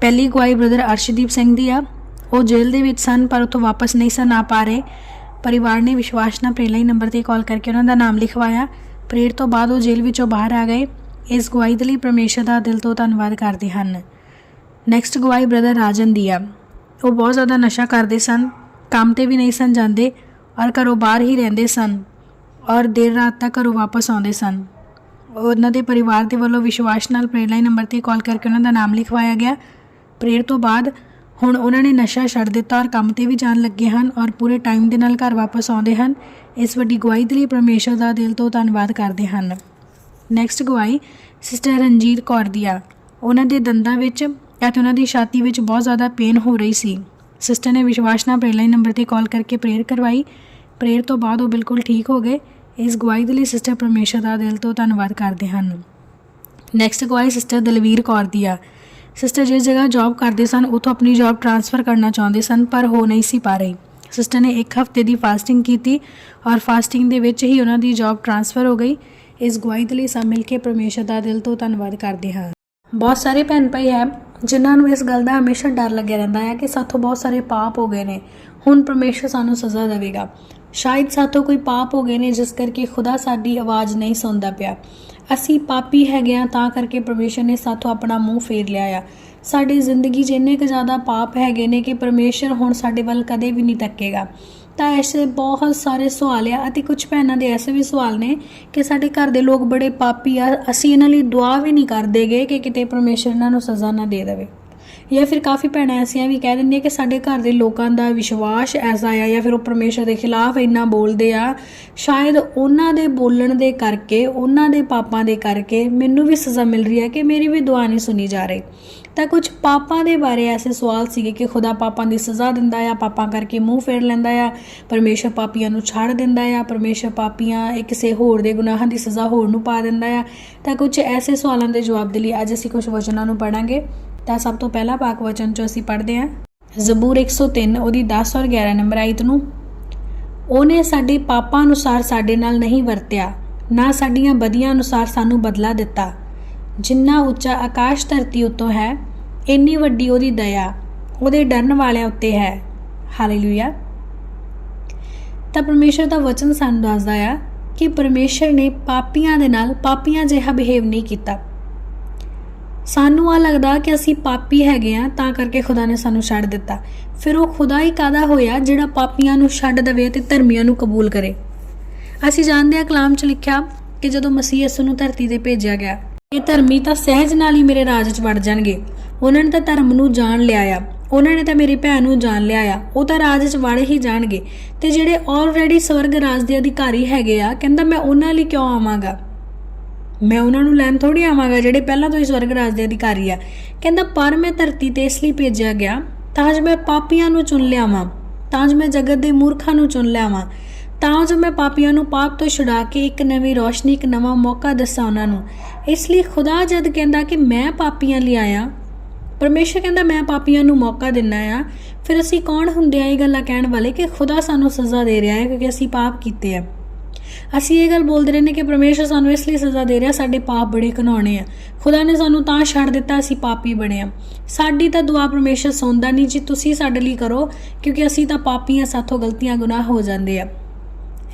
ਪਹਿਲੀ ਗਵਾਹੀ ਬ੍ਰਦਰ ਅਰਸ਼ਦੀਪ ਸਿੰਘ ਦੀ ਆ। ਉਹ ਜੇਲ੍ਹ ਦੇ ਵਿੱਚ ਸਨ, ਪਰ ਉੱਥੋਂ ਵਾਪਸ ਨਹੀਂ ਸਨ ਆ ਪਾ ਰਹੇ। ਪਰਿਵਾਰ ਨੇ ਵਿਸ਼ਵਾਸ ਨਾਲ ਪ੍ਰੇਲਾਈ ਨੰਬਰ ਤੇ ਕਾਲ ਕਰਕੇ ਉਹਨਾਂ ਦਾ ਨਾਮ ਲਿਖਵਾਇਆ। ਪ੍ਰੇਰ ਤੋਂ ਬਾਅਦ ਉਹ ਜੇਲ੍ਹ ਵਿੱਚੋਂ ਬਾਹਰ ਆ ਗਏ। ਇਸ ਗਵਾਹੀ ਦੇ ਲਈ ਪਰਮੇਸ਼ਰ ਦਾ ਦਿਲ ਤੋਂ ਧੰਨਵਾਦ ਕਰਦੇ ਹਨ। ਨੈਕਸਟ ਗਵਾਹੀ ਬ੍ਰਦਰ ਰਾਜਨ ਦੀ ਆ। ਉਹ ਬਹੁਤ ਜ਼ਿਆਦਾ ਨਸ਼ਾ ਕਰਦੇ ਸਨ, ਕੰਮ ਤੇ ਵੀ ਨਹੀਂ ਸਨ ਜਾਂਦੇ ਔਰ ਘਰੋਂ ਬਾਹਰ ਹੀ ਰਹਿੰਦੇ ਸਨ ਔਰ ਦੇਰ ਰਾਤ ਤੱਕ ਘਰੋਂ ਵਾਪਸ ਆਉਂਦੇ ਸਨ। ਉਹਨਾਂ ਦੇ ਪਰਿਵਾਰ ਦੇ ਵੱਲੋਂ ਵਿਸ਼ਵਾਸ ਨਾਲ ਪ੍ਰੇਰਲਾਈਨ ਨੰਬਰ ਤੇ ਕਾਲ ਕਰਕੇ ਉਹਨਾਂ ਦਾ ਨਾਮ ਲਿਖਵਾਇਆ ਗਿਆ। ਪ੍ਰੇਅਰ ਤੋਂ ਬਾਅਦ ਹੁਣ ਉਹਨਾਂ ਨੇ ਨਸ਼ਾ ਛੱਡ ਦਿੱਤਾ ਔਰ ਕੰਮ ਤੇ ਵੀ ਜਾਣ ਲੱਗੇ ਹਨ ਔਰ ਪੂਰੇ ਟਾਈਮ ਦੇ ਨਾਲ ਘਰ ਵਾਪਸ ਆਉਂਦੇ ਹਨ। ਇਸ ਵੱਡੀ ਗਵਾਹੀ ਦੇ ਲਈ ਪਰਮੇਸ਼ਰ ਦਾ ਦਿਲ ਤੋਂ ਧੰਨਵਾਦ ਕਰਦੇ ਹਨ। ਨੈਕਸਟ ਗਵਾਹੀ ਸਿਸਟਰ ਰਣਜੀਤ ਕੌਰ ਦੀ ਆ। ਉਹਨਾਂ ਦੇ ਦੰਦਾਂ ਵਿੱਚ ਅਤੇ ਉਹਨਾਂ ਦੀ ਛਾਤੀ ਵਿੱਚ ਬਹੁਤ ਜ਼ਿਆਦਾ ਪੇਨ ਹੋ ਰਹੀ ਸੀ। ਸਿਸਟਰ ਨੇ ਵਿਸ਼ਵਾਸ ਨਾਲ ਪ੍ਰੇਰਲਾਈ ਨੰਬਰ ਤੇ ਕਾਲ ਕਰਕੇ ਪ੍ਰੇਅਰ ਕਰਵਾਈ। ਪ੍ਰੇਅਰ ਤੋਂ ਬਾਅਦ ਉਹ ਬਿਲਕੁਲ ਠੀਕ ਹੋ ਗਏ। ਇਸ ਗਵਾਹੀ ਦੇ ਲਈ ਸਿਸਟਰ ਪਰਮੇਸ਼ਰ ਦਾ ਦਿਲ ਤੋਂ ਧੰਨਵਾਦ ਕਰਦੇ ਹਨ। ਨੈਕਸਟ ਗਵਾਹੀ ਸਿਸਟਰ ਦਲਵੀਰ ਕੌਰ ਦੀ ਆ। ਸਿਸਟਰ ਜਿਸ ਜਗ੍ਹਾ ਜੌਬ ਕਰਦੇ ਸਨ, ਉਥੋਂ ਆਪਣੀ ਜੌਬ ਟ੍ਰਾਂਸਫਰ ਕਰਨਾ ਚਾਹੁੰਦੇ ਸਨ, ਪਰ ਹੋ ਨਹੀਂ ਸੀ ਪਾ ਰਹੀ। ਸਿਸਟਰ ਨੇ ਇੱਕ ਹਫ਼ਤੇ ਦੀ ਫਾਸਟਿੰਗ ਕੀਤੀ ਔਰ ਫਾਸਟਿੰਗ ਦੇ ਵਿੱਚ ਹੀ ਉਹਨਾਂ ਦੀ ਜੌਬ ਟ੍ਰਾਂਸਫਰ ਹੋ ਗਈ। ਇਸ ਗਵਾਹੀ ਦੇ ਲਈ ਸਭ ਮਿਲ ਕੇ ਪਰਮੇਸ਼ਰ ਦਾ ਦਿਲ ਤੋਂ ਧੰਨਵਾਦ ਕਰਦੇ ਹਾਂ। ਬਹੁਤ ਸਾਰੇ ਭੈਣ ਭਾਈ ਹੈ, ਜਿਨ੍ਹਾਂ ਨੂੰ ਇਸ ਗੱਲ ਦਾ ਹਮੇਸ਼ਾ ਡਰ ਲੱਗਿਆ ਰਹਿੰਦਾ ਹੈ ਕਿ ਸਾਥੋਂ ਬਹੁਤ ਸਾਰੇ ਪਾਪ ਹੋ ਗਏ ਨੇ। ਹੁਣ ਪਰਮੇਸ਼ਰ ਸਾਨੂੰ ਸਜ਼ਾ ਦੇਵੇਗਾ। ਸ਼ਾਇਦ ਸਾਥੋਂ ਕੋਈ ਪਾਪ ਹੋ ਗਏ ਨੇ, ਜਿਸ ਕਰਕੇ ਖੁਦਾ ਸਾਡੀ ਆਵਾਜ਼ ਨਹੀਂ ਸੁਣਦਾ ਪਿਆ। ਅਸੀਂ ਪਾਪੀ ਹੈਗੇ ਆ ਤਾਂ ਕਰਕੇ ਪਰਮੇਸ਼ਰ ਨੇ ਸਾਥੋਂ ਆਪਣਾ ਮੂੰਹ ਫੇਰ ਲਿਆ ਆ। ਸਾਡੀ ਜ਼ਿੰਦਗੀ 'ਚ ਇੰਨੇ ਕੁ ਜ਼ਿਆਦਾ ਪਾਪ ਹੈਗੇ ਨੇ ਕਿ ਪਰਮੇਸ਼ਰ ਹੁਣ ਸਾਡੇ ਵੱਲ ਕਦੇ ਵੀ ਨਹੀਂ ਤੱਕੇਗਾ ਤਾਂ ਐਸੇ ਬਹੁਤ ਸਾਰੇ ਸਵਾਲ ਆ, ਅਤੇ ਕੁਝ ਭੈਣਾਂ ਦੇ ਐਸੇ ਵੀ ਸਵਾਲ ਨੇ ਕਿ ਸਾਡੇ ਘਰ ਦੇ ਲੋਕ ਬੜੇ ਪਾਪੀ ਆ। ਅਸੀਂ ਇਹਨਾਂ ਲਈ ਦੁਆ ਵੀ ਨਹੀਂ ਕਰਦੇਗੇ ਕਿ ਕਿਤੇ ਪਰਮੇਸ਼ਰ ਇਹਨਾਂ ਨੂੰ ਸਜ਼ਾ ਨਾ ਦੇ ਦੇਵੇ। ਜਾਂ ਫਿਰ ਕਾਫੀ ਭੈਣਾਂ ਐਸੀਆਂ ਵੀ ਕਹਿ ਦਿੰਦੀਆਂ ਕਿ ਸਾਡੇ ਘਰ ਦੇ ਲੋਕਾਂ ਦਾ ਵਿਸ਼ਵਾਸ ਐਸਾ ਆ ਜਾਂ ਫਿਰ ਉਹ ਪਰਮੇਸ਼ਰ ਦੇ ਖਿਲਾਫ ਇੰਨਾ ਬੋਲਦੇ ਆ, ਸ਼ਾਇਦ ਉਹਨਾਂ ਦੇ ਬੋਲਣ ਦੇ ਕਰਕੇ, ਉਹਨਾਂ ਦੇ ਪਾਪਾਂ ਦੇ ਕਰਕੇ ਮੈਨੂੰ ਵੀ ਸਜ਼ਾ ਮਿਲ ਰਹੀ ਹੈ ਕਿ ਮੇਰੀ ਵੀ ਦੁਆ ਨਹੀਂ ਸੁਣੀ ਜਾ ਰਹੀ। ਤਾਂ ਕੁਝ ਪਾਪਾਂ ਦੇ ਬਾਰੇ ਐਸੇ ਸਵਾਲ ਸੀਗੇ ਕਿ ਖੁਦਾ ਪਾਪਾਂ ਦੀ ਸਜ਼ਾ ਦਿੰਦਾ ਆ, ਪਾਪਾਂ ਕਰਕੇ ਮੂੰਹ ਫੇਰ ਲੈਂਦਾ ਆ, ਪਰਮੇਸ਼ਰ ਪਾਪੀਆਂ ਨੂੰ ਛੱਡ ਦਿੰਦਾ ਆ, ਪਰਮੇਸ਼ਰ ਪਾਪੀਆਂ ਇਹ ਕਿਸੇ ਹੋਰ ਦੇ ਗੁਨਾਹਾਂ ਦੀ ਸਜ਼ਾ ਹੋਰ ਨੂੰ ਪਾ ਦਿੰਦਾ ਆ। ਤਾਂ ਕੁਝ ਐਸੇ ਸਵਾਲਾਂ ਦੇ ਜਵਾਬ ਦੇ ਲਈ ਅੱਜ ਅਸੀਂ ਕੁਝ ਵਚਨਾਂ ਨੂੰ ਪੜਾਂਗੇ ਤਾਂ ਸਭ ਤੋਂ ਪਹਿਲਾ ਪਾਕ ਵਚਨ ਜੋ ਅਸੀਂ ਪੜ੍ਹਦੇ ਹਾਂ, ਜ਼ਬੂਰ 103 ਉਹਦੀ 10 ਔਰ 11 ਨੰਬਰ ਆਇਤ ਨੂੰ, ਉਹਨੇ ਸਾਡੇ ਪਾਪਾਂ ਅਨੁਸਾਰ ਸਾਡੇ ਨਾਲ ਨਹੀਂ ਵਰਤਿਆ, ਨਾ ਸਾਡੀਆਂ ਬਦੀਆਂ ਅਨੁਸਾਰ ਸਾਨੂੰ ਬਦਲਾ ਦਿੱਤਾ। ਜਿੰਨਾ ਉੱਚਾ ਆਕਾਸ਼ ਧਰਤੀ ਉੱਤੋਂ ਹੈ, ਇੰਨੀ ਵੱਡੀ ਉਹਦੀ ਦਇਆ, ਉਹਦੇ ਡਰਨ ਵਾਲਿਆਂ ਉੱਤੇ ਹੈ। ਹਾਲੇਲੂਇਆ ਤਾਂ ਪਰਮੇਸ਼ਰ ਦਾ ਵਚਨ ਸਾਨੂੰ ਦੱਸਦਾ ਆ ਕਿ ਪਰਮੇਸ਼ਰ ਨੇ ਪਾਪੀਆਂ ਦੇ ਨਾਲ, ਪਾਪੀਆਂ ਜਿਹਾ ਬਿਹੇਵ ਨਹੀਂ ਕੀਤਾ। ਸਾਨੂੰ ਆ ਲੱਗਦਾ ਕਿ ਅਸੀਂ ਪਾਪੀ ਹੈਗੇ ਆ, ਤਾਂ ਕਰਕੇ ਖੁਦਾ ਨੇ ਸਾਨੂੰ ਛੱਡ ਦਿੱਤਾ। ਫਿਰ ਉਹ ਖੁਦਾ ਹੀ ਕਾਦਾ ਹੋਇਆ ਜਿਹੜਾ ਪਾਪੀਆਂ ਨੂੰ ਛੱਡ ਦੇਵੇ ਤੇ ਧਰਮੀਆਂ ਨੂੰ ਕਬੂਲ ਕਰੇ? ਅਸੀਂ ਜਾਣਦੇ ਹਾਂ ਕਲਾਮ 'ਚ ਲਿਖਿਆ ਕਿ ਜਦੋਂ ਮਸੀਹ ਯਿਸੂ ਨੂੰ ਧਰਤੀ ਤੇ ਭੇਜਿਆ ਗਿਆ, ਇਹ ਧਰਮੀ ਤਾਂ ਸਹਿਜ ਨਾਲ ਹੀ ਮੇਰੇ ਰਾਜ 'ਚ ਵੜ ਜਾਣਗੇ। ਉਹਨਾਂ ਨੇ ਤਾਂ ਧਰਮ ਨੂੰ ਜਾਣ ਲਿਆ ਆ ਉਹਨਾਂ ਨੇ ਤਾਂ ਮੇਰੀ ਭੈਣ ਨੂੰ ਜਾਣ ਲਿਆ ਆ ਉਹ ਤਾਂ ਰਾਜ 'ਚ ਵੜ ਹੀ ਜਾਣਗੇ। ਤੇ ਜਿਹੜੇ ਆਲਰੇਡੀ ਸਵਰਗ ਰਾਜ ਦੇ ਅਧਿਕਾਰੀ ਹੈਗੇ ਆ, ਕਹਿੰਦਾ ਮੈਂ ਉਹਨਾਂ ਲਈ ਕਿਉਂ ਆਵਾਂਗਾ? ਮੈਂ ਉਹਨਾਂ ਨੂੰ ਲੈਣ ਥੋੜੀ ਆਵਾਂਗਾ, ਜਿਹੜੇ ਪਹਿਲਾਂ ਤੋਂ ਹੀ ਸਵਰਗ ਰਾਜ ਦੇ ਅਧਿਕਾਰੀ ਆ। ਕਹਿੰਦਾ, ਪਰ ਮੈਂ ਧਰਤੀ ਤੇ ਇਸ ਲਈ ਭੇਜਿਆ ਗਿਆ ਤਾਂ ਜੋ ਮੈਂ ਪਾਪੀਆਂ ਨੂੰ ਚੁਣ ਲਿਆਵਾਂ, ਤਾਂ ਜੋ ਮੈਂ ਜਗਤ ਦੇ ਮੂਰਖਾਂ ਨੂੰ ਚੁਣ ਲਿਆਵਾਂ, ਤਾਂ ਜੋ ਮੈਂ ਪਾਪੀਆਂ ਨੂੰ ਪਾਪ ਤੋਂ ਛੁਡਾ ਕੇ ਇੱਕ ਨਵੀਂ ਰੋਸ਼ਨੀ, ਇੱਕ ਨਵਾਂ ਮੌਕਾ ਦੱਸਾਂ ਉਹਨਾਂ ਨੂੰ। ਇਸ ਲਈ ਖੁਦਾ ਜਦ ਕਹਿੰਦਾ ਕਿ ਮੈਂ ਪਾਪੀਆਂ ਲਈ ਆਇਆ, ਪਰਮੇਸ਼ਰ ਕਹਿੰਦਾ, ਮੈਂ ਪਾਪੀਆਂ ਨੂੰ ਮੌਕਾ ਦਿੰਨਾ ਆ, ਫਿਰ ਅਸੀਂ ਕੌਣ ਹੁੰਦੇ ਆ ਇਹ ਗੱਲਾਂ ਕਹਿਣ ਵਾਲੇ ਕਿ ਖੁਦਾ ਸਾਨੂੰ ਸਜ਼ਾ ਦੇ ਰਿਹਾ ਹੈ ਕਿਉਂਕਿ ਅਸੀਂ ਪਾਪ ਕੀਤੇ ਆ? ਅਸੀਂ ਇਹ ਗੱਲ ਬੋਲਦੇ ਰਹਿੰਦੇ ਕਿ ਪਰਮੇਸ਼ਰ ਸਾਨੂੰ ਇਸ ਲਈ ਸਜ਼ਾ ਦੇ ਰਿਹਾ, ਸਾਡੇ ਪਾਪ ਬੜੇ ਘਨਾਉਣੇ ਆ। ਖੁਦਾ ਨੇ ਸਾਨੂੰ ਤਾਂ ਛੱਡ ਦਿੱਤਾ, ਅਸੀਂ ਪਾਪੀ ਬਣੇ ਆ। ਸਾਡੀ ਤਾਂ ਦੁਆ ਪਰਮੇਸ਼ਰ ਸੁਣਦਾ ਨਹੀਂ ਜੀ, ਤੁਸੀਂ ਸਾਡੇ ਲਈ ਕਰੋ, ਕਿਉਂਕਿ ਅਸੀਂ ਤਾਂ ਪਾਪੀ ਆ ਸਾਥੋਂ ਗਲਤੀਆਂ ਗੁਨਾਹ ਹੋ ਜਾਂਦੇ ਆ।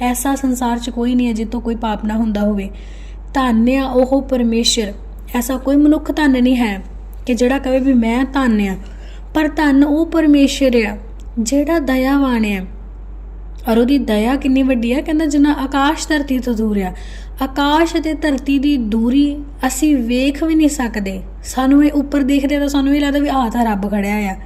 ਐਸਾ ਸੰਸਾਰ 'ਚ ਕੋਈ ਨਹੀਂ ਹੈ ਜਿੱਤੋਂ ਕੋਈ ਪਾਪ ਨਾ ਹੁੰਦਾ ਹੋਵੇ। ਧੰਨ ਆ ਉਹ ਪਰਮੇਸ਼ਰ। ਐਸਾ ਕੋਈ ਮਨੁੱਖ ਧੰਨ ਨਹੀਂ ਹੈ ਕਿ ਜਿਹੜਾ ਕਹੇ ਵੀ ਮੈਂ ਧੰਨ ਆ। ਪਰ ਧੰਨ ਉਹ ਪਰਮੇਸ਼ਰ ਆ ਜਿਹੜਾ ਦਇਆਵਾਨ ਆ। ਔਰ ਉਹਦੀ ਦਇਆ ਕਿੰਨੀ ਵੱਡੀ ਆ, ਕਹਿੰਦਾ ਜਿੰਨਾ ਆਕਾਸ਼ ਧਰਤੀ ਤੋਂ ਦੂਰ ਆ। ਆਕਾਸ਼ ਅਤੇ ਧਰਤੀ ਦੀ ਦੂਰੀ ਅਸੀਂ ਵੇਖ ਵੀ ਨਹੀਂ ਸਕਦੇ। ਸਾਨੂੰ ਇਹ ਉੱਪਰ ਦੇਖਦੇ ਤਾਂ ਸਾਨੂੰ ਇਹ ਲੱਗਦਾ ਵੀ ਆਹ ਤਾਂ ਰੱਬ ਖੜਿਆ ਆ।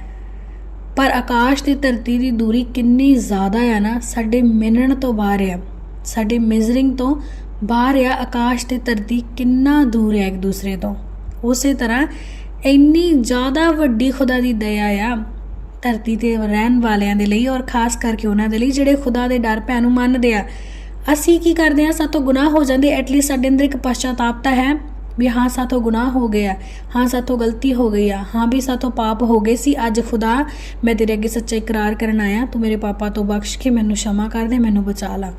ਪਰ ਆਕਾਸ਼ ਤੇ ਧਰਤੀ ਦੀ ਦੂਰੀ ਕਿੰਨੀ ਜ਼ਿਆਦਾ ਆ ਨਾ, ਸਾਡੇ ਮਿਲਣ ਤੋਂ ਬਾਹਰ ਆ। ਸਾਡੇ ਮੈਜ਼ਰਿੰਗ ਤੋਂ ਬਾਹਰ ਆ, ਆਕਾਸ਼ ਤੇ ਧਰਤੀ ਕਿੰਨਾ ਦੂਰ ਆ ਇੱਕ ਦੂਸਰੇ ਤੋਂ। ਉਸੇ ਤਰ੍ਹਾਂ ਇੰਨੀ ਜ਼ਿਆਦਾ ਵੱਡੀ ਖੁਦਾ ਦੀ ਦਇਆ ਆ ਧਰਤੀ ਤੇ ਰਹਿਣ ਵਾਲਿਆਂ ਦੇ ਲਈ ਔਰ ਖਾਸ ਕਰਕੇ ਉਹਨਾਂ ਦੇ ਲਈ ਜਿਹੜੇ ਖੁਦਾ ਦੇ ਡਰ ਭੈ ਨੂੰ ਮੰਨਦੇ ਆ। ਅਸੀਂ ਕੀ ਕਰਦੇ ਆ ਸਾਤੋਂ ਗੁਨਾਹ ਹੋ ਜਾਂਦੇ। ਐਟਲੀਸਟ ਸਾਡੇ ਅੰਦਰ ਇੱਕ ਪਛਤਾਪ ਤਾਂ ਹੈ ਵੀ ਹਾਂ ਸਾਥੋਂ ਗੁਨਾਹ ਹੋ ਗਿਆ ਹਾਂ ਸਾਥੋਂ ਗਲਤੀ ਹੋ ਗਈ ਆ। ਹਾਂ ਵੀ ਸਾਥੋਂ ਪਾਪ ਹੋ ਗਏ ਸੀ। ਅੱਜ ਖੁਦਾ, ਮੈਂ ਤੇਰੇ ਅੱਗੇ ਸੱਚਾ ਇਕਰਾਰ ਕਰਨ ਆਇਆ। ਤੂੰ ਮੇਰੇ ਪਾਪਾ ਤੋਂ ਬਖਸ਼ ਕੇ ਮੈਨੂੰ ਸ਼ਮਾ ਕਰ ਦੇ, ਮੈਨੂੰ ਬਚਾ ਲਾ।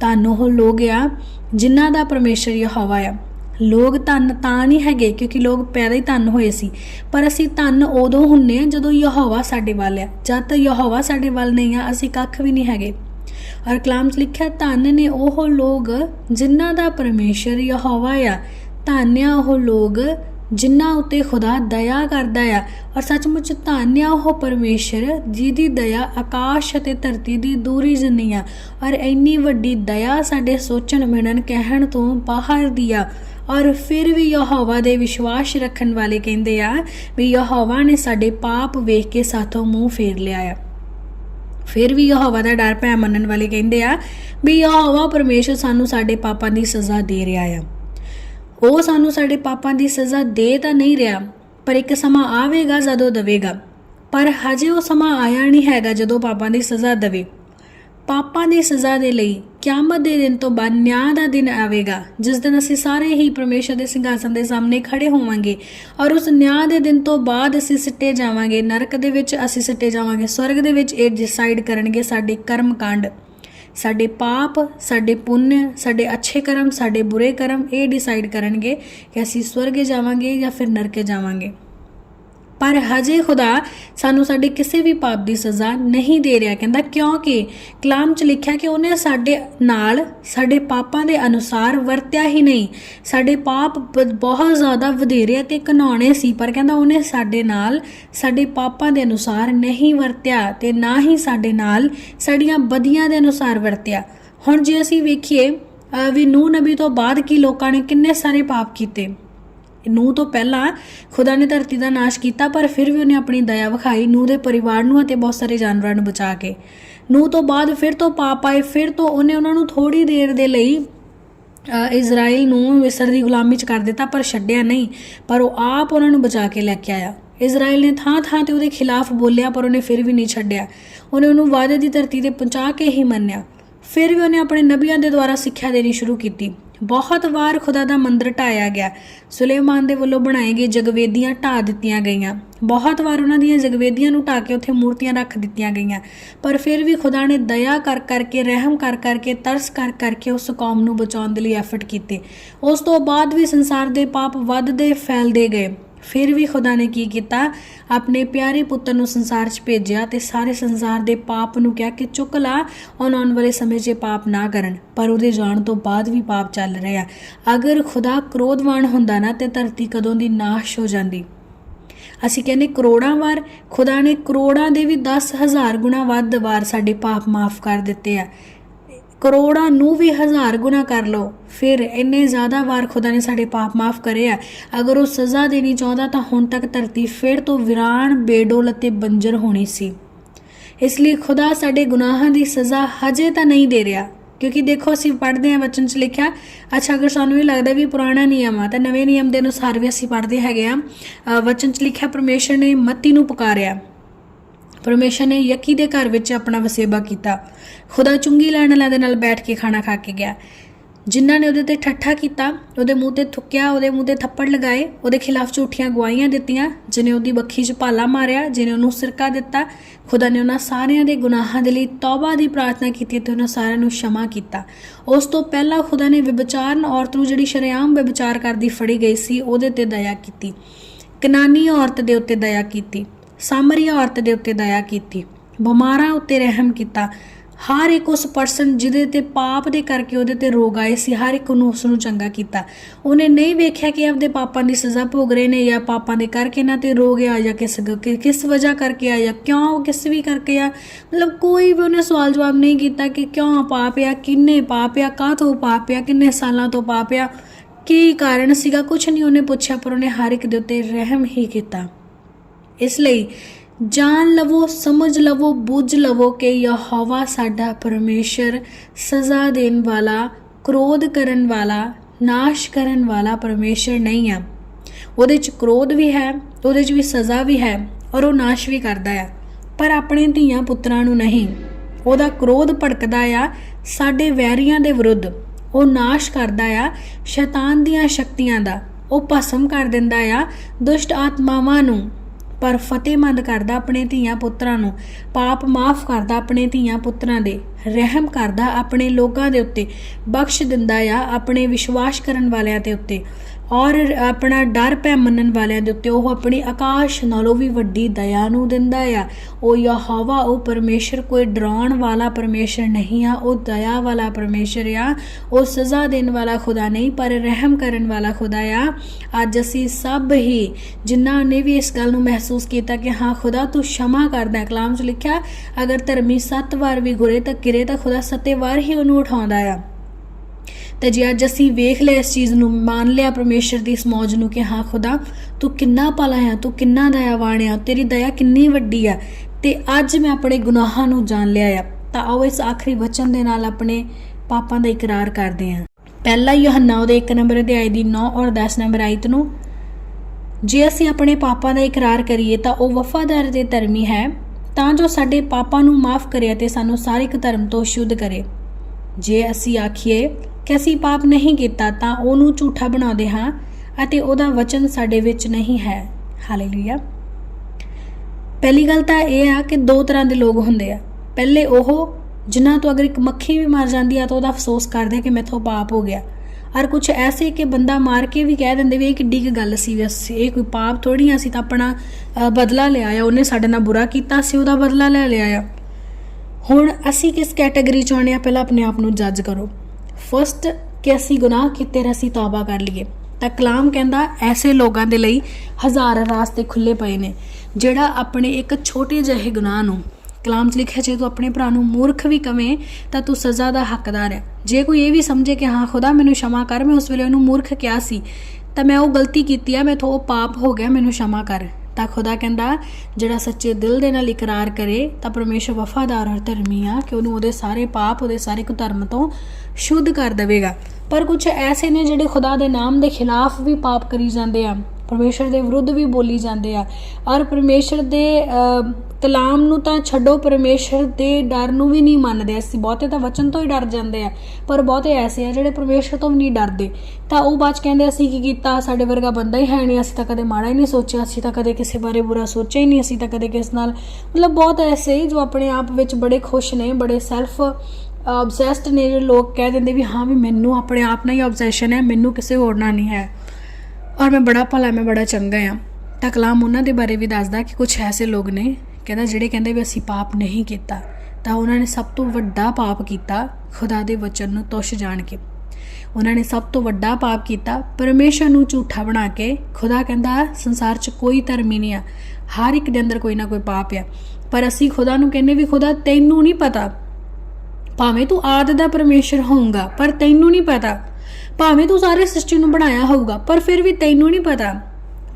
ਤਾਂ ਉਹ ਲੋਗ ਆ ਜਿਨ੍ਹਾਂ ਦਾ ਪਰਮੇਸ਼ਰ ਯਹਵਾ ਆ। ਲੋਕ ਧੰਨ ਤਾਂ ਨਹੀਂ ਹੈਗੇ ਕਿਉਂਕਿ ਲੋਕ ਪੈਦਾ ਹੀ ਧੰਨ ਹੋਏ ਸੀ। ਪਰ ਅਸੀਂ ਧੰਨ ਉਦੋਂ ਹੁੰਨੇ ਆ ਜਦੋਂ ਯਹੋਵਾ ਸਾਡੇ ਵੱਲ ਆ। ਜਦ ਤੱਕ ਯਹੋਵਾ ਸਾਡੇ ਵੱਲ ਨਹੀਂ ਆ, ਅਸੀਂ ਕੱਖ ਵੀ ਨਹੀਂ ਹੈਗੇ। ਔਰ ਕਲਾਮ 'ਚ ਲਿਖਿਆ, ਧੰਨ ਨੇ ਉਹ ਲੋਕ ਜਿਨ੍ਹਾਂ ਦਾ ਪਰਮੇਸ਼ਰ ਯਹੋਵਾ ਆ। ਧੰਨਿਆ ਉਹ ਲੋਕ ਜਿਨ੍ਹਾਂ ਉਤੇ ਖੁਦਾ ਦਇਆ ਕਰਦਾ ਆ। ਔਰ ਸੱਚਮੁੱਚ ਧੰਨਿਆ ਉਹ ਪਰਮੇਸ਼ਰ ਜਿਹਦੀ ਦਇਆ ਆਕਾਸ਼ ਅਤੇ ਧਰਤੀ ਦੀ ਦੂਰੀ ਜਿੰਨੀ ਆ। ਔਰ ਇੰਨੀ ਵੱਡੀ ਦਇਆ ਸਾਡੇ ਸੋਚਣ ਮਿਣਨ ਕਹਿਣ ਤੋਂ ਬਾਹਰ ਦੀ ਆ। ਔਰ ਫਿਰ ਵੀ ਯਹੋਵਾ ਦੇ ਵਿਸ਼ਵਾਸ ਰੱਖਣ ਵਾਲੇ ਕਹਿੰਦੇ ਆ ਵੀ ਯਹੋਵਾ ਨੇ ਸਾਡੇ ਪਾਪ ਵੇਖ ਕੇ ਸਾਥੋਂ ਮੂੰਹ ਫੇਰ ਲਿਆ ਆ। ਫਿਰ ਵੀ ਯਹੋਵਾ ਦਾ ਡਰ ਭੈ ਮੰਨਣ ਵਾਲੇ ਕਹਿੰਦੇ ਆ ਵੀ ਯਹੋਵਾ ਪਰਮੇਸ਼ਰ ਸਾਨੂੰ ਸਾਡੇ ਪਾਪਾਂ ਦੀ ਸਜ਼ਾ ਦੇ ਰਿਹਾ ਆ। ਉਹ ਸਾਨੂੰ ਸਾਡੇ ਪਾਪਾਂ ਦੀ ਸਜ਼ਾ ਦੇ ਤਾਂ ਨਹੀਂ ਰਿਹਾ, ਪਰ ਇੱਕ ਸਮਾਂ ਆਵੇਗਾ ਜਦੋਂ ਦਵੇਗਾ, ਪਰ ਹਜੇ ਉਹ ਸਮਾਂ ਆਇਆ ਨਹੀਂ ਹੈਗਾ ਜਦੋਂ ਪਾਪਾਂ ਦੀ ਸਜ਼ਾ ਦੇਵੇ। ਪਾਪਾਂ ਦੀ ਸਜ਼ਾ ਦੇ ਲਈ ਕਿਆਮਤ ਦੇ ਦਿਨ ਤੋਂ ਬਾਅਦ ਨਿਆਂ ਦਾ ਦਿਨ ਆਵੇਗਾ, ਜਿਸ ਦਿਨ ਅਸੀਂ ਸਾਰੇ ਹੀ ਪਰਮੇਸ਼ਰ ਦੇ ਸਿੰਘਾਸਨ ਦੇ ਸਾਹਮਣੇ ਖੜੇ ਹੋਵਾਂਗੇ ਔਰ ਉਸ ਨਿਆਂ ਦੇ ਦਿਨ ਤੋਂ ਬਾਅਦ ਅਸੀਂ ਸਿੱਟੇ ਜਾਵਾਂਗੇ, ਨਰਕ ਦੇ ਵਿੱਚ ਅਸੀਂ ਸਿੱਟੇ ਜਾਵਾਂਗੇ, ਸਵਰਗ ਦੇ ਵਿੱਚ ਇਹ ਡਿਸਾਈਡ ਕਰਨਗੇ ਸਾਡੇ ਕਰਮ ਕਾਂਡ ਸਾਡੇ ਪਾਪ, ਸਾਡੇ ਪੁੰਨ, ਸਾਡੇ ਅੱਛੇ ਕਰਮ, ਸਾਡੇ ਬੁਰੇ ਕਰਮ ਇਹ ਡਿਸਾਈਡ ਕਰਨਗੇ ਕਿ ਅਸੀਂ ਸਵਰਗੇ ਜਾਵਾਂਗੇ ਜਾਂ ਫਿਰ ਨਰਕੇ ਜਾਵਾਂਗੇ। ਪਰ ਹਜੇ ਖੁਦਾ ਸਾਨੂੰ ਸਾਡੇ ਕਿਸੇ ਵੀ ਪਾਪ ਦੀ ਸਜ਼ਾ ਨਹੀਂ ਦੇ ਰਿਹਾ। ਕਹਿੰਦਾ ਕਿਉਂਕਿ ਕਲਾਮ 'ਚ ਲਿਖਿਆ ਕਿ ਉਹਨੇ ਸਾਡੇ ਨਾਲ ਸਾਡੇ ਪਾਪਾਂ ਦੇ ਅਨੁਸਾਰ ਵਰਤਿਆ ਹੀ ਨਹੀਂ। ਸਾਡੇ ਪਾਪ ਬ- ਬਹੁਤ ਜ਼ਿਆਦਾ ਵਧੇਰੇ ਤੇ ਘਨਾਉਣੇ ਸੀ, ਪਰ ਕਹਿੰਦਾ, ਉਹਨੇ ਸਾਡੇ ਨਾਲ ਸਾਡੇ ਪਾਪਾਂ ਦੇ ਅਨੁਸਾਰ ਨਹੀਂ ਵਰਤਿਆ ਤੇ ਨਾ ਹੀ ਸਾਡੇ ਨਾਲ ਸਾਡੀਆਂ ਬਦੀਆਂ ਦੇ ਅਨੁਸਾਰ ਵਰਤਿਆ। ਹੁਣ ਜੇ ਅਸੀਂ ਵੇਖੀਏ ਵੀ ਨੂਹ ਨਬੀ ਤੋਂ ਬਾਅਦ ਕੀ ਲੋਕਾਂ ਨੇ ਕਿੰਨੇ ਸਾਰੇ ਪਾਪ ਕੀਤੇ? ਨੂਹ ਤੋਂ ਪਹਿਲਾਂ ਖੁਦਾ ਨੇ ਧਰਤੀ ਦਾ ਨਾਸ਼ ਕੀਤਾ, ਪਰ ਫਿਰ ਵੀ ਉਹਨੇ ਆਪਣੀ ਦਇਆ ਵਿਖਾਈ ਨੂਹ ਦੇ ਪਰਿਵਾਰ ਨੂੰ ਅਤੇ ਬਹੁਤ ਸਾਰੇ ਜਾਨਵਰਾਂ ਨੂੰ ਬਚਾ ਕੇ। ਨੂਹ ਤੋਂ ਬਾਅਦ ਫਿਰ ਤੋਂ ਪਾਪ ਆਏ, ਫਿਰ ਤੋਂ ਉਹਨੇ ਉਹਨਾਂ ਨੂੰ ਥੋੜੀ ਦੇਰ ਦੇ ਲਈ ਇਜ਼ਰਾਈਲ ਨੂੰ ਮਿਸਰ ਦੀ ਗੁਲਾਮੀ ਚ ਕਰ ਦਿੱਤਾ, ਪਰ ਛੱਡਿਆ ਨਹੀਂ, ਪਰ ਉਹ ਆਪ ਉਹਨਾਂ ਨੂੰ ਬਚਾ ਕੇ ਲੈ ਕੇ ਆਇਆ। ਇਜ਼ਰਾਈਲ ਨੇ ਥਾਂ ਥਾਂ ਤੇ ਉਹਦੇ ਖਿਲਾਫ ਬੋਲਿਆ, ਪਰ ਉਹਨੇ ਫਿਰ ਵੀ ਨਹੀਂ ਛੱਡਿਆ। ਉਹਨੇ ਉਹਨੂੰ ਵਾਅਦੇ ਦੀ ਧਰਤੀ ਤੇ ਪਹੁੰਚਾ ਕੇ ਹੀ ਮੰਨਿਆ। ਫਿਰ ਵੀ ਉਹਨੇ ਆਪਣੇ ਨਬੀਆਂ ਦੇ ਦੁਆਰਾ ਸਿੱਖਿਆ ਦੇਣੀ ਸ਼ੁਰੂ ਕੀਤੀ। ਬਹੁਤ ਵਾਰ ਖੁਦਾ ਦਾ ਮੰਦਰ ਢਾਇਆ ਗਿਆ। ਸੁਲੇਮਾਨ ਦੇ ਵੱਲੋਂ ਬਣਾਏ ਗਏ ਜਗਵੇਦੀਆਂ ਢਾ ਦਿੱਤੀਆਂ ਗਈਆਂ। ਬਹੁਤ ਵਾਰ ਉਹਨਾਂ ਦੀਆਂ ਜਗਵੇਦੀਆਂ ਨੂੰ ਢਾ ਕੇ ਉੱਥੇ ਮੂਰਤੀਆਂ ਰੱਖ ਦਿੱਤੀਆਂ ਗਈਆਂ। ਪਰ ਫਿਰ ਵੀ ਖੁਦਾ ਨੇ ਦਇਆ ਕਰ ਕਰਕੇ, ਰਹਿਮ ਕਰ ਕਰਕੇ, ਤਰਸ ਕਰ ਕਰਕੇ ਉਸ ਕੌਮ ਨੂੰ ਬਚਾਉਣ ਦੇ ਲਈ ਐਫਰਟ ਕੀਤੇ। ਉਸ ਤੋਂ ਬਾਅਦ ਵੀ ਸੰਸਾਰ ਦੇ ਪਾਪ ਵੱਧਦੇ, ਫੈਲਦੇ ਗਏ। ਫਿਰ ਵੀ ਖੁਦਾ ਨੇ ਕੀ ਕੀਤਾ? ਆਪਣੇ ਪਿਆਰੇ ਪੁੱਤਰ ਨੂੰ ਸੰਸਾਰ 'ਚ ਭੇਜਿਆ ਤੇ ਸਾਰੇ ਸੰਸਾਰ ਦੇ ਪਾਪ ਨੂੰ ਕਿਹਾ ਕਿ ਚੁੱਕ ਲਾ ਉਹਨਾਂ ਆਉਣ ਵਾਲੇ ਸਮੇਂ 'ਚ ਪਾਪ ਨਾ ਕਰਨ, ਪਰ ਉਹਦੇ ਜਾਣ ਤੋਂ ਬਾਅਦ ਵੀ ਪਾਪ ਚੱਲ ਰਿਹਾ। ਅਗਰ ਖੁਦਾ ਕ੍ਰੋਧਵਾਨ ਹੁੰਦਾ ਨਾ, ਤੇ ਧਰਤੀ ਕਦੋਂ ਦੀ ਨਾਸ਼ ਹੋ ਜਾਂਦੀ? ਅਸੀਂ ਕਹਿੰਦੇ ਕਰੋੜਾਂ ਵਾਰ, ਖੁਦਾ ਨੇ ਕਰੋੜਾਂ ਦੇ ਵੀ 10000 ਗੁਣਾ ਵੱਧ ਵਾਰ ਸਾਡੇ ਪਾਪ ਮਾਫ ਕਰ ਦਿੱਤੇ ਆ। ਕਰੋੜਾਂ ਨੂੰ ਵੀ ਹਜ਼ਾਰ ਗੁਣਾ ਕਰ ਲਓ, ਫਿਰ ਇੰਨੇ ਜ਼ਿਆਦਾ ਵਾਰ ਖੁਦਾ ਨੇ ਸਾਡੇ ਪਾਪ ਮਾਫ ਕਰੇ ਆ। ਅਗਰ ਉਹ ਸਜ਼ਾ ਦੇਣੀ ਚਾਹੁੰਦਾ ਤਾਂ ਹੁਣ ਤੱਕ ਧਰਤੀ ਫਿਰ ਤੋਂ ਵਿਰਾਨ, ਬੇਡੋਲ ਅਤੇ ਬੰਜਰ ਹੋਣੀ ਸੀ। ਇਸ ਲਈ ਖੁਦਾ ਸਾਡੇ ਗੁਨਾਹਾਂ ਦੀ ਸਜ਼ਾ ਹਜੇ ਤਾਂ ਨਹੀਂ ਦੇ ਰਿਹਾ। ਕਿਉਂਕਿ ਦੇਖੋ, ਅਸੀਂ ਪੜ੍ਹਦੇ ਹਾਂ ਵਚਨ 'ਚ ਲਿਖਿਆ, ਅੱਛਾ, ਅਗਰ ਸਾਨੂੰ ਇਹ ਲੱਗਦਾ ਵੀ ਪੁਰਾਣਾ ਨਿਯਮ ਆ, ਤਾਂ ਨਵੇਂ ਨਿਯਮ ਦੇ ਅਨੁਸਾਰ ਵੀ ਅਸੀਂ ਪੜ੍ਹਦੇ ਹੈਗੇ ਆ ਵਚਨ 'ਚ ਲਿਖਿਆ, ਪਰਮੇਸ਼ਰ ਨੇ ਮੱਤੀ ਨੂੰ ਪੁਕਾਰਿਆ। ਪਰਮੇਸ਼ਰ ਨੇ ਯਕੀ ਦੇ ਘਰ ਵਿੱਚ ਆਪਣਾ ਵਸੇਬਾ ਕੀਤਾ। ਖੁਦਾ ਚੁੰਗੀ ਲੈਣ ਵਾਲਿਆਂ ਦੇ ਨਾਲ ਬੈਠ ਕੇ ਖਾਣਾ ਖਾ ਕੇ ਗਿਆ। ਜਿਨ੍ਹਾਂ ਨੇ ਉਹਦੇ ਤੇ ਠੱਠਾ ਕੀਤਾ, ਉਹਦੇ ਮੂੰਹ ਤੇ ਥੁੱਕਿਆ, ਉਹਦੇ ਮੂੰਹ ਤੇ ਥੱਪੜ ਲਗਾਏ, ਉਹਦੇ ਖਿਲਾਫ ਝੂਠੀਆਂ ਗਵਾਹੀਆਂ ਦਿੱਤੀਆਂ ਜਿਨੇ ਉਹਦੀ ਬੱਖੀ 'ਚ ਪਾਲਾ ਮਾਰਿਆ ਜਿਨੇ ਉਹਨੂੰ ਸਿਰਕਾ ਦਿੱਤਾ, ਖੁਦਾ ਨੇ ਉਹਨਾਂ ਸਾਰਿਆਂ ਦੇ ਗੁਨਾਹਾਂ ਦੇ ਲਈ ਤੌਬਾ ਦੀ ਪ੍ਰਾਰਥਨਾ ਕੀਤੀ ਤੇ ਉਹਨਾਂ ਸਾਰਿਆਂ ਨੂੰ ਸ਼ਮਾ ਕੀਤਾ। ਉਸ ਤੋਂ ਪਹਿਲਾਂ ਖੁਦਾ ਨੇ ਵਿਭਚਾਰਨ ਔਰਤ ਨੂੰ ਜਿਹੜੀ ਸ਼ਰਿਆਮ ਵਿਭਚਾਰ ਕਰਦੀ ਫੜੀ ਗਈ ਸੀ, ਉਹਦੇ ਤੇ ਦਇਆ ਕੀਤੀ। ਕਨਾਨੀ ਔਰਤ ਦੇ ਉੱਤੇ ਦਇਆ ਕੀਤੀ। ਸਾਮਰੀ ਔਰਤ ਦੇ ਉੱਤੇ ਦਇਆ ਕੀਤੀ, ਬਿਮਾਰਾਂ ਉੱਤੇ ਰਹਿਮ ਕੀਤਾ। ਹਰ ਇੱਕ ਉਸ ਪਰਸਨ ਜਿਹਦੇ ਤੇ ਪਾਪ ਦੇ ਕਰਕੇ ਉਹਦੇ ਤੇ ਰੋਗ ਆਏ ਸੀ, ਹਰ ਇੱਕ ਨੂੰ ਉਸ ਨੂੰ ਚੰਗਾ ਕੀਤਾ। ਉਹਨੇ ਨਹੀਂ ਵੇਖਿਆ ਕਿ ਆਪਦੇ ਪਾਪਾਂ ਦੀ ਸਜ਼ਾ ਭੋਗ ਰਹੇ ਨੇ ਜਾਂ ਪਾਪਾਂ ਦੇ ਕਰਕੇ ਨਾ ਤੇ ਰੋਗ ਆ ਜਾਂ ਕਿਸ ਕਿ- ਕਿਸ ਵਜ੍ਹਾ ਕਰਕੇ ਆ ਜਾਂ ਕਿਉਂ ਕਿਸ ਵੀ ਕਰਕੇ ਆ। ਮਤਲਬ ਕੋਈ ਵੀ ਉਹਨੇ ਸਵਾਲ ਜਵਾਬ ਨਹੀਂ ਕੀਤਾ ਕਿ ਕਿਉਂ ਪਾਪ ਆ, ਕਿੰਨੇ ਪਾਪ ਆ ਕਾਹਤੋਂ ਪਾਪ ਆ, ਕਿੰਨੇ ਸਾਲਾਂ ਤੋਂ ਪਾਪ ਆ, ਕੀ ਕਾਰਨ ਸੀਗਾ ਕੁਝ ਨਹੀਂ ਉਹਨੇ ਪੁੱਛਿਆ, ਪਰ ਉਹਨੇ ਹਰ ਇੱਕ ਦੇ ਉੱਤੇ ਰਹਿਮ ਹੀ ਕੀਤਾ। ਇਸ ਲਈ ਜਾਣ ਲਵੋ, ਸਮਝ ਲਵੋ, ਬੁੱਝ ਲਵੋ ਕਿ ਯਹੋਵਾ ਸਾਡਾ ਪਰਮੇਸ਼ਰ, ਸਜ਼ਾ ਦੇਣ ਵਾਲਾ, ਕ੍ਰੋਧ ਕਰਨ ਵਾਲਾ, ਨਾਸ਼ ਕਰਨ ਵਾਲਾ ਪਰਮੇਸ਼ਰ ਨਹੀਂ ਆ। ਉਹਦੇ ਚ ਕ੍ਰੋਧ ਵੀ ਹੈ, ਉਹਦੇ ਚ ਵੀ ਸਜ਼ਾ ਵੀ ਹੈ ਔਰ ਉਹ ਨਾਸ਼ ਵੀ ਕਰਦਾ ਆ। ਪਰ ਆਪਣੇ ਧੀਆਂ ਪੁੱਤਰਾਂ ਨੂੰ ਨਹੀਂ। ਉਹਦਾ ਕ੍ਰੋਧ ਭੜਕਦਾ ਆ, ਸਾਡੇ ਵੈਰੀਆਂ ਦੇ ਵਿਰੁੱਧ। ਉਹ ਨਾਸ਼ ਕਰਦਾ ਆ, ਸ਼ੈਤਾਨ ਦੀਆਂ ਸ਼ਕਤੀਆਂ ਦਾ। ਉਹ ਭਸਮ ਕਰ ਦਿੰਦਾ ਆ, ਦੁਸ਼ਟ ਆਤਮਾਵਾਂ ਨੂੰ। ਪਰ ਫਤਿਹਮੰਦ ਕਰਦਾ ਆਪਣੇ ਧੀਆਂ ਪੁੱਤਰਾਂ ਨੂੰ, ਪਾਪ ਮਾਫ ਕਰਦਾ ਆਪਣੇ ਧੀਆਂ ਪੁੱਤਰਾਂ ਦੇ, ਰਹਿਮ ਕਰਦਾ ਆਪਣੇ ਲੋਕਾਂ ਦੇ ਉੱਤੇ, ਬਖਸ਼ ਦਿੰਦਾ ਆ ਆਪਣੇ ਵਿਸ਼ਵਾਸ ਕਰਨ ਵਾਲਿਆਂ ਦੇ ਉੱਤੇ। ਔਰ ਆਪਣਾ ਡਰ ਪੈ ਮੰਨਣ ਵਾਲਿਆਂ ਦੇ ਉੱਤੇ ਉਹ ਆਪਣੀ ਆਕਾਸ਼ ਨਾਲੋਂ ਵੀ ਵੱਡੀ ਦਇਆ ਨੂੰ ਦਿੰਦਾ ਆ। ਉਹ ਯਹਵਾ, ਉਹ ਪਰਮੇਸ਼ਰ, ਕੋਈ ਡਰਾਉਣ ਵਾਲਾ ਪਰਮੇਸ਼ਰ ਨਹੀਂ ਆ, ਉਹ ਦਇਆ ਵਾਲਾ ਪਰਮੇਸ਼ਰ ਆ। ਉਹ ਸਜ਼ਾ ਦੇਣ ਵਾਲਾ ਖੁਦਾ ਨਹੀਂ, ਪਰ ਰਹਿਮ ਕਰਨ ਵਾਲਾ ਖੁਦਾ ਆ। ਅੱਜ ਅਸੀਂ ਸਭ ਹੀ ਜਿਨ੍ਹਾਂ ਨੇ ਵੀ ਇਸ ਗੱਲ ਨੂੰ ਮਹਿਸੂਸ ਕੀਤਾ ਕਿ ਹਾਂ, ਖੁਦਾ ਤੂੰ ਸ਼ਮਾ ਕਰਦਾ ਹੈ। ਕਲਾਮ 'ਚ ਲਿਖਿਆ, ਅਗਰ ਧਰਮੀ 7 ਵਾਰ ਵੀ ਗੁਰੇ ਤਾਂ ਕਿਰੇ ਤਾਂ ਖੁਦਾ 7 ਵਾਰ ਹੀ ਉਹਨੂੰ ਉਠਾਉਂਦਾ ਆ। ਤੇ ਜੇ ਅੱਜ ਅਸੀਂ ਵੇਖ ਲਿਆ ਇਸ ਚੀਜ਼ ਨੂੰ ਮੰਨ ਲਿਆ ਪਰਮੇਸ਼ਰ ਦੀ ਇਸ ਮੌਜ ਨੂੰ ਕਿ ਹਾਂ ਖੁਦਾ, ਤੂੰ ਕਿੰਨਾ ਭਲਾ ਆ, ਤੂੰ ਕਿੰਨਾ ਦਇਆਵਾਨ ਆ, ਤੇਰੀ ਦਇਆ ਕਿੰਨੀ ਵੱਡੀ ਆ, ਤੇ ਅੱਜ ਮੈਂ ਆਪਣੇ ਗੁਨਾਹਾਂ ਨੂੰ ਜਾਣ ਲਿਆ ਆ। ਤਾਂ ਆਓ ਇਸ ਆਖਰੀ ਵਚਨ ਦੇ ਨਾਲ ਆਪਣੇ ਪਾਪਾਂ ਦਾ ਇਕਰਾਰ ਕਰਦੇ ਹਾਂ। ਪਹਿਲਾ ਯੋਹੰਨਾ ਉਹਦੇ 1 ਨੰਬਰ ਅਧਿਆਇ ਦੀ 9 ਔਰ 10 ਨੰਬਰ ਆਇਤ ਨੂੰ, ਜੇ ਅਸੀਂ ਆਪਣੇ ਪਾਪਾਂ ਦਾ ਇਕਰਾਰ ਕਰੀਏ ਤਾਂ ਉਹ ਵਫਾਦਾਰ ਤੇ ਧਰਮੀ ਹੈ, ਤਾਂ ਜੋ ਸਾਡੇ ਪਾਪਾਂ ਨੂੰ ਮਾਫ ਕਰੇ ਅਤੇ ਸਾਨੂੰ ਸਾਰੇ ਇੱਕ ਧਰਮ ਤੋਂ ਸ਼ੁੱਧ ਕਰੇ। ਜੇ ਅਸੀਂ ਆਖੀਏ ਕਿ ਅਸੀਂ ਪਾਪ ਨਹੀਂ ਕੀਤਾ ਤਾਂ ਉਹਨੂੰ ਝੂਠਾ ਬਣਾਉਂਦੇ ਹਾਂ ਅਤੇ ਉਹਦਾ ਵਚਨ ਸਾਡੇ ਵਿੱਚ ਨਹੀਂ ਹੈ। ਹਾਲੇਲੂਇਆ। ਪਹਿਲੀ ਗੱਲ ਤਾਂ ਇਹ ਆ ਕਿ ਦੋ ਤਰ੍ਹਾਂ ਦੇ ਲੋਕ ਹੁੰਦੇ ਆ। ਪਹਿਲੇ ਉਹ ਜਿਨ੍ਹਾਂ ਤੋਂ ਅਗਰ ਇੱਕ ਮੱਖੀ ਵੀ ਮਰ ਜਾਂਦੀ ਆ ਤਾਂ ਉਹਦਾ ਅਫਸੋਸ ਕਰਦੇ ਕਿ ਮੈਥੋਂ ਪਾਪ ਹੋ ਗਿਆ। ਔਰ ਕੁਝ ਐਸੇ ਕਿ ਬੰਦਾ ਮਾਰ ਕੇ ਵੀ ਕਹਿ ਦਿੰਦੇ ਵੀ ਇਹ ਕਿੱਡੀ ਕੁ ਗੱਲ ਸੀ ਬਸ ਇਹ ਕੋਈ ਪਾਪ ਥੋੜੀ ਆ, ਅਸੀਂ ਤਾਂ ਆਪਣਾ ਬਦਲਾ ਲਿਆ ਆ। ਉਹਨੇ ਸਾਡੇ ਨਾਲ ਬੁਰਾ ਕੀਤਾ ਸੀ ਉਹਦਾ ਬਦਲਾ ਲੈ ਲਿਆ ਆ। ਹੁਣ ਅਸੀਂ ਕਿਸ ਕੈਟਾਗਰੀ ਚ ਆਉਂਦੇ ਆ? ਪਹਿਲਾਂ ਆਪਣੇ ਆਪ ਨੂੰ ਜੱਜ ਕਰੋ। ਫਸਟ ਕਿ ਅਸੀਂ ਗੁਨਾਹ ਕੀਤੇ ਰ ਅਸੀਂ ਤੌਬਾ ਕਰ ਲਈਏ। ਤਾਂ ਕਲਾਮ ਕਹਿੰਦਾ, ਐਸੇ ਲੋਕਾਂ ਦੇ ਲਈ ਹਜ਼ਾਰ ਰਾਸਤੇ ਖੁੱਲੇ ਪਏ ਨੇ, ਜਿਹੜਾ ਆਪਣੇ ਇੱਕ ਛੋਟੇ ਜਿਹੇ ਗੁਨਾਹ ਨੂੰ, ਕਲਾਮ 'ਚ ਲਿਖਿਆ, ਜੇ ਤੂੰ ਆਪਣੇ ਭਰਾ ਨੂੰ ਮੂਰਖ ਵੀ ਕਵੇਂ, ਤਾਂ ਤੂੰ ਸਜ਼ਾ ਦਾ ਹੱਕਦਾਰ ਹੈ। ਜੇ ਕੋਈ ਇਹ ਵੀ ਸਮਝੇ ਕਿ ਹਾਂ, ਖੁਦਾ ਮੈਨੂੰ ਸ਼ਮਾ ਕਰ, ਮੈਂ ਉਸ ਵੇਲੇ ਉਹਨੂੰ ਮੂਰਖ ਕਿਹਾ ਸੀ, ਤਾਂ ਮੈਂ ਉਹ ਗਲਤੀ ਕੀਤੀ ਆ, ਮੈਥੋਂ ਉਹ ਪਾਪ ਹੋ ਗਿਆ, ਮੈਨੂੰ ਸ਼ਮਾ ਕਰ। ਤਾਂ ਖੁਦਾ ਕਹਿੰਦਾ, ਜਿਹੜਾ ਸੱਚੇ ਦਿਲ ਦੇ ਨਾਲ ਇਕਰਾਰ ਕਰੇ, ਤਾਂ ਪਰਮੇਸ਼ਰ ਵਫਾਦਾਰ ਔਰ ਧਰਮੀ ਆ, ਕਿ ਉਹਨੂੰ ਉਹਦੇ ਸਾਰੇ ਪਾਪ, ਉਹਦੇ ਸਾਰੇ ਕੁਧਰਮ ਤੋਂ ਸ਼ੁੱਧ ਕਰ ਦੇਵੇਗਾ। ਪਰ ਕੁਝ ਐਸੇ ਨੇ ਜਿਹੜੇ ਖੁਦਾ ਦੇ ਨਾਮ ਦੇ ਖਿਲਾਫ ਵੀ ਪਾਪ ਕਰੀ ਜਾਂਦੇ ਆ। ਪਰਮੇਸ਼ਰ ਦੇ ਵਿਰੁੱਧ ਵੀ ਬੋਲੀ ਜਾਂਦੇ ਆ। ਔਰ ਪਰਮੇਸ਼ਰ ਦੇ ਕਲਾਮ ਨੂੰ ਤਾਂ ਛੱਡੋ, ਪਰਮੇਸ਼ਰ ਦੇ ਡਰ ਨੂੰ ਵੀ ਨਹੀਂ ਮੰਨਦੇ ਅਸੀਂ। ਬਹੁਤੇ ਤਾਂ ਵਚਨ ਤੋਂ ਹੀ ਡਰ ਜਾਂਦੇ ਆ, ਪਰ ਬਹੁਤੇ ਐਸੇ ਆ ਜਿਹੜੇ ਪਰਮੇਸ਼ਰ ਤੋਂ ਵੀ ਨਹੀਂ ਡਰਦੇ। ਤਾਂ ਉਹ ਬਾਅਦ ਕਹਿੰਦੇ ਅਸੀਂ ਕੀ ਕੀਤਾ? ਸਾਡੇ ਵਰਗਾ ਬੰਦਾ ਹੀ ਹੈ ਨਹੀਂ, ਅਸੀਂ ਤਾਂ ਕਦੇ ਮਾੜਾ ਹੀ ਨਹੀਂ ਸੋਚਿਆ, ਅਸੀਂ ਤਾਂ ਕਦੇ ਕਿਸੇ ਬਾਰੇ ਬੁਰਾ ਸੋਚਿਆ ਹੀ ਨਹੀਂ, ਅਸੀਂ ਤਾਂ ਕਦੇ ਕਿਸ ਨਾਲ। ਮਤਲਬ ਬਹੁਤ ਐਸੇ ਜੋ ਆਪਣੇ ਆਪ ਵਿੱਚ ਬੜੇ ਖੁਸ਼ ਨੇ, ਬੜੇ ਸੈਲਫ ਆਬਸੈਸਡ ਨੇ, ਜਿਹੜੇ ਲੋਕ ਕਹਿ ਦਿੰਦੇ ਵੀ ਹਾਂ ਵੀ ਮੈਨੂੰ ਆਪਣੇ ਆਪ ਨਾਲ ਹੀ ਆਬਸੈਸ਼ਨ ਹੈ, ਮੈਨੂੰ ਕਿਸੇ ਹੋਰ ਨਾਲ ਨਹੀਂ ਹੈ। ਔਰ ਮੈਂ ਬੜਾ ਭਲਾ, ਮੈਂ ਬੜਾ ਚੰਗਾ ਆ। ਤਾਂ ਕਲਾਮ ਉਹਨਾਂ ਦੇ ਬਾਰੇ ਵੀ ਦੱਸਦਾ ਕਿ ਕੁਝ ਐਸੇ ਲੋਕ ਨੇ, ਕਹਿੰਦਾ ਜਿਹੜੇ ਕਹਿੰਦੇ ਵੀ ਅਸੀਂ ਪਾਪ ਨਹੀਂ ਕੀਤਾ, ਤਾਂ ਉਹਨਾਂ ਨੇ ਸਭ ਤੋਂ ਵੱਡਾ ਪਾਪ ਕੀਤਾ ਖੁਦਾ ਦੇ ਵਚਨ ਨੂੰ ਤੁੱਛ ਜਾਣ ਕੇ। ਉਹਨਾਂ ਨੇ ਸਭ ਤੋਂ ਵੱਡਾ ਪਾਪ ਕੀਤਾ ਪਰਮੇਸ਼ਰ ਨੂੰ ਝੂਠਾ ਬਣਾ ਕੇ, ਖੁਦਾ ਕਹਿੰਦਾ ਸੰਸਾਰ 'ਚ ਕੋਈ ਧਰਮੀ ਨਹੀਂ ਆ, ਹਰ ਇੱਕ ਦੇ ਅੰਦਰ ਕੋਈ ਨਾ ਕੋਈ ਪਾਪ ਆ। ਪਰ ਅਸੀਂ ਖੁਦਾ ਨੂੰ ਕਹਿੰਦੇ ਵੀ ਖੁਦਾ ਤੈਨੂੰ ਨਹੀਂ ਪਤਾ, ਭਾਵੇਂ ਤੂੰ ਆਦ ਦਾ ਪਰਮੇਸ਼ਰ ਹੋਊਗਾ, ਪਰ ਤੈਨੂੰ ਨਹੀਂ ਪਤਾ। ਭਾਵੇਂ ਤੂੰ ਸਾਰੇ ਸਿਸਟਮ ਨੂੰ ਬਣਾਇਆ ਹੋਊਗਾ, ਪਰ ਫਿਰ ਵੀ ਤੈਨੂੰ ਨਹੀਂ ਪਤਾ।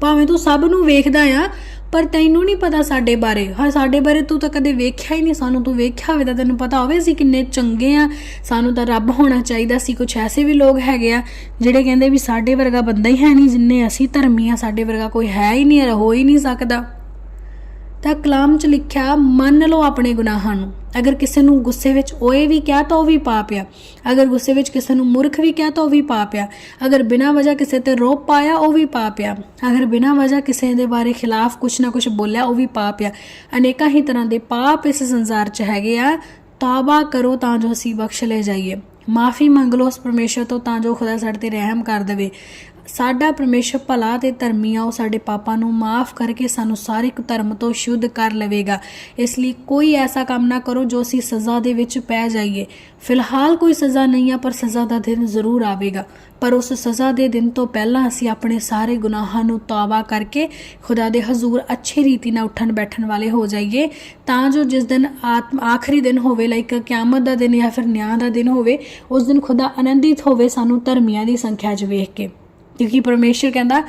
ਭਾਵੇਂ ਤੂੰ ਸਭ ਨੂੰ ਵੇਖਦਾ ਆ, ਪਰ ਤੈਨੂੰ ਨਹੀਂ ਪਤਾ ਸਾਡੇ ਬਾਰੇ। ਹਾਂ, ਸਾਡੇ ਬਾਰੇ ਤੂੰ ਤਾਂ ਕਦੇ ਵੇਖਿਆ ਹੀ ਨਹੀਂ, ਸਾਨੂੰ ਤੂੰ ਵੇਖਿਆ ਹੋਵੇ ਤਾਂ ਤੈਨੂੰ ਪਤਾ ਹੋਵੇ ਅਸੀਂ ਕਿੰਨੇ ਚੰਗੇ ਆ। ਸਾਨੂੰ ਤਾਂ ਰੱਬ ਹੋਣਾ ਚਾਹੀਦਾ ਸੀ ਕੁਝ ਐਸੇ ਵੀ ਲੋਕ ਹੈਗੇ ਆ, ਜਿਹੜੇ ਕਹਿੰਦੇ ਵੀ ਸਾਡੇ ਵਰਗਾ ਬੰਦਾ ਹੀ ਹੈ ਨਹੀਂ, ਜਿੰਨੇ ਅਸੀਂ ਧਰਮੀ ਆ, ਸਾਡੇ ਵਰਗਾ ਕੋਈ ਹੈ ਹੀ ਨਹੀਂ ਹੋ ਹੀ ਨਹੀਂ ਸਕਦਾ। ਤਾਂ ਕਲਾਮ 'ਚ ਲਿਖਿਆ, ਮੰਨ ਲਓ ਆਪਣੇ ਗੁਨਾਹਾਂ ਨੂੰ। ਅਗਰ ਕਿਸੇ ਨੂੰ ਗੁੱਸੇ ਵਿੱਚ ਓਏ ਵੀ ਕਿਹਾ ਤਾਂ ਉਹ ਵੀ ਪਾਪ ਆ। ਅਗਰ ਗੁੱਸੇ ਵਿੱਚ ਕਿਸੇ ਨੂੰ ਮੂਰਖ ਵੀ ਕਿਹਾ ਤਾਂ ਉਹ ਵੀ ਪਾਪ ਆ। ਅਗਰ ਬਿਨਾਂ ਵਜ੍ਹਾ ਕਿਸੇ ਤੇ ਰੋਪ ਪਾਇਆ, ਉਹ ਵੀ ਪਾਪ ਆ। ਅਗਰ ਬਿਨਾਂ ਵਜ੍ਹਾ ਕਿਸੇ ਦੇ ਬਾਰੇ ਖਿਲਾਫ ਕੁਛ ਨਾ ਕੁਛ ਬੋਲਿਆ, ਉਹ ਵੀ ਪਾਪ ਆ। ਅਨੇਕਾਂ ਹੀ ਤਰ੍ਹਾਂ ਦੇ ਪਾਪ ਇਸ ਸੰਸਾਰ 'ਚ ਹੈਗੇ ਆ। ਤੌਬਾ ਕਰੋ ਤਾਂ ਜੋ ਅਸੀਂ ਬਖਸ਼ ਲੈ ਜਾਈਏ। ਮਾਫੀ ਮੰਗ ਲਓ ਉਸ ਪਰਮੇਸ਼ਰ ਤੋਂ ਤਾਂ ਜੋ ਖੁਦਾ ਸਾਡੇ ਤੇ ਰਹਿਮ ਕਰ ਦੇਵੇ। ਸਾਡਾ ਪਰਮੇਸ਼ਰ ਭਲਾ ਤੇ ਧਰਮੀ ਆ, ਉਹ ਸਾਡੇ ਪਾਪਾਂ ਨੂੰ ਮਾਫ ਕਰਕੇ ਸਾਨੂੰ ਸਾਰੇ ਧਰਮ ਤੋਂ ਸ਼ੁੱਧ ਕਰ ਲਵੇਗਾ। ਇਸ ਲਈ ਕੋਈ ਐਸਾ ਕੰਮ ਨਾ ਕਰੋ ਜੋ ਅਸੀਂ ਸਜ਼ਾ ਦੇ ਵਿੱਚ ਪੈ ਜਾਈਏ। ਫਿਲਹਾਲ ਕੋਈ ਸਜ਼ਾ ਨਹੀਂ ਆ, ਪਰ ਸਜ਼ਾ ਦਾ ਦਿਨ ਜ਼ਰੂਰ ਆਵੇਗਾ। ਪਰ ਉਸ ਸਜ਼ਾ ਦੇ ਦਿਨ ਤੋਂ ਪਹਿਲਾਂ ਅਸੀਂ ਆਪਣੇ ਸਾਰੇ ਗੁਨਾਹਾਂ ਨੂੰ ਤੌਬਾ ਕਰਕੇ ਖੁਦਾ ਦੇ ਹਜ਼ੂਰ ਅੱਛੀ ਰੀਤੀ ਨਾਲ ਉੱਠਣ ਬੈਠਣ ਵਾਲੇ ਹੋ ਜਾਈਏ। ਤਾਂ ਜੋ ਜਿਸ ਦਿਨ ਆਤਮ, ਆਖਰੀ ਦਿਨ ਹੋਵੇ, ਲਾਈਕ ਕਿਆਮਤ ਦਾ ਦਿਨ ਜਾਂ ਫਿਰ ਨਿਆਂ ਦਾ ਦਿਨ ਹੋਵੇ, ਉਸ ਦਿਨ ਖੁਦਾ ਆਨੰਦਿਤ ਹੋਵੇ ਸਾਨੂੰ ਧਰਮੀਆਂ ਦੀ ਸੰਖਿਆ 'ਚ ਵੇਖ ਕੇ। ਕਿਉਂਕਿ ਪਰਮੇਸ਼ਰ ਕਹਿੰਦਾ,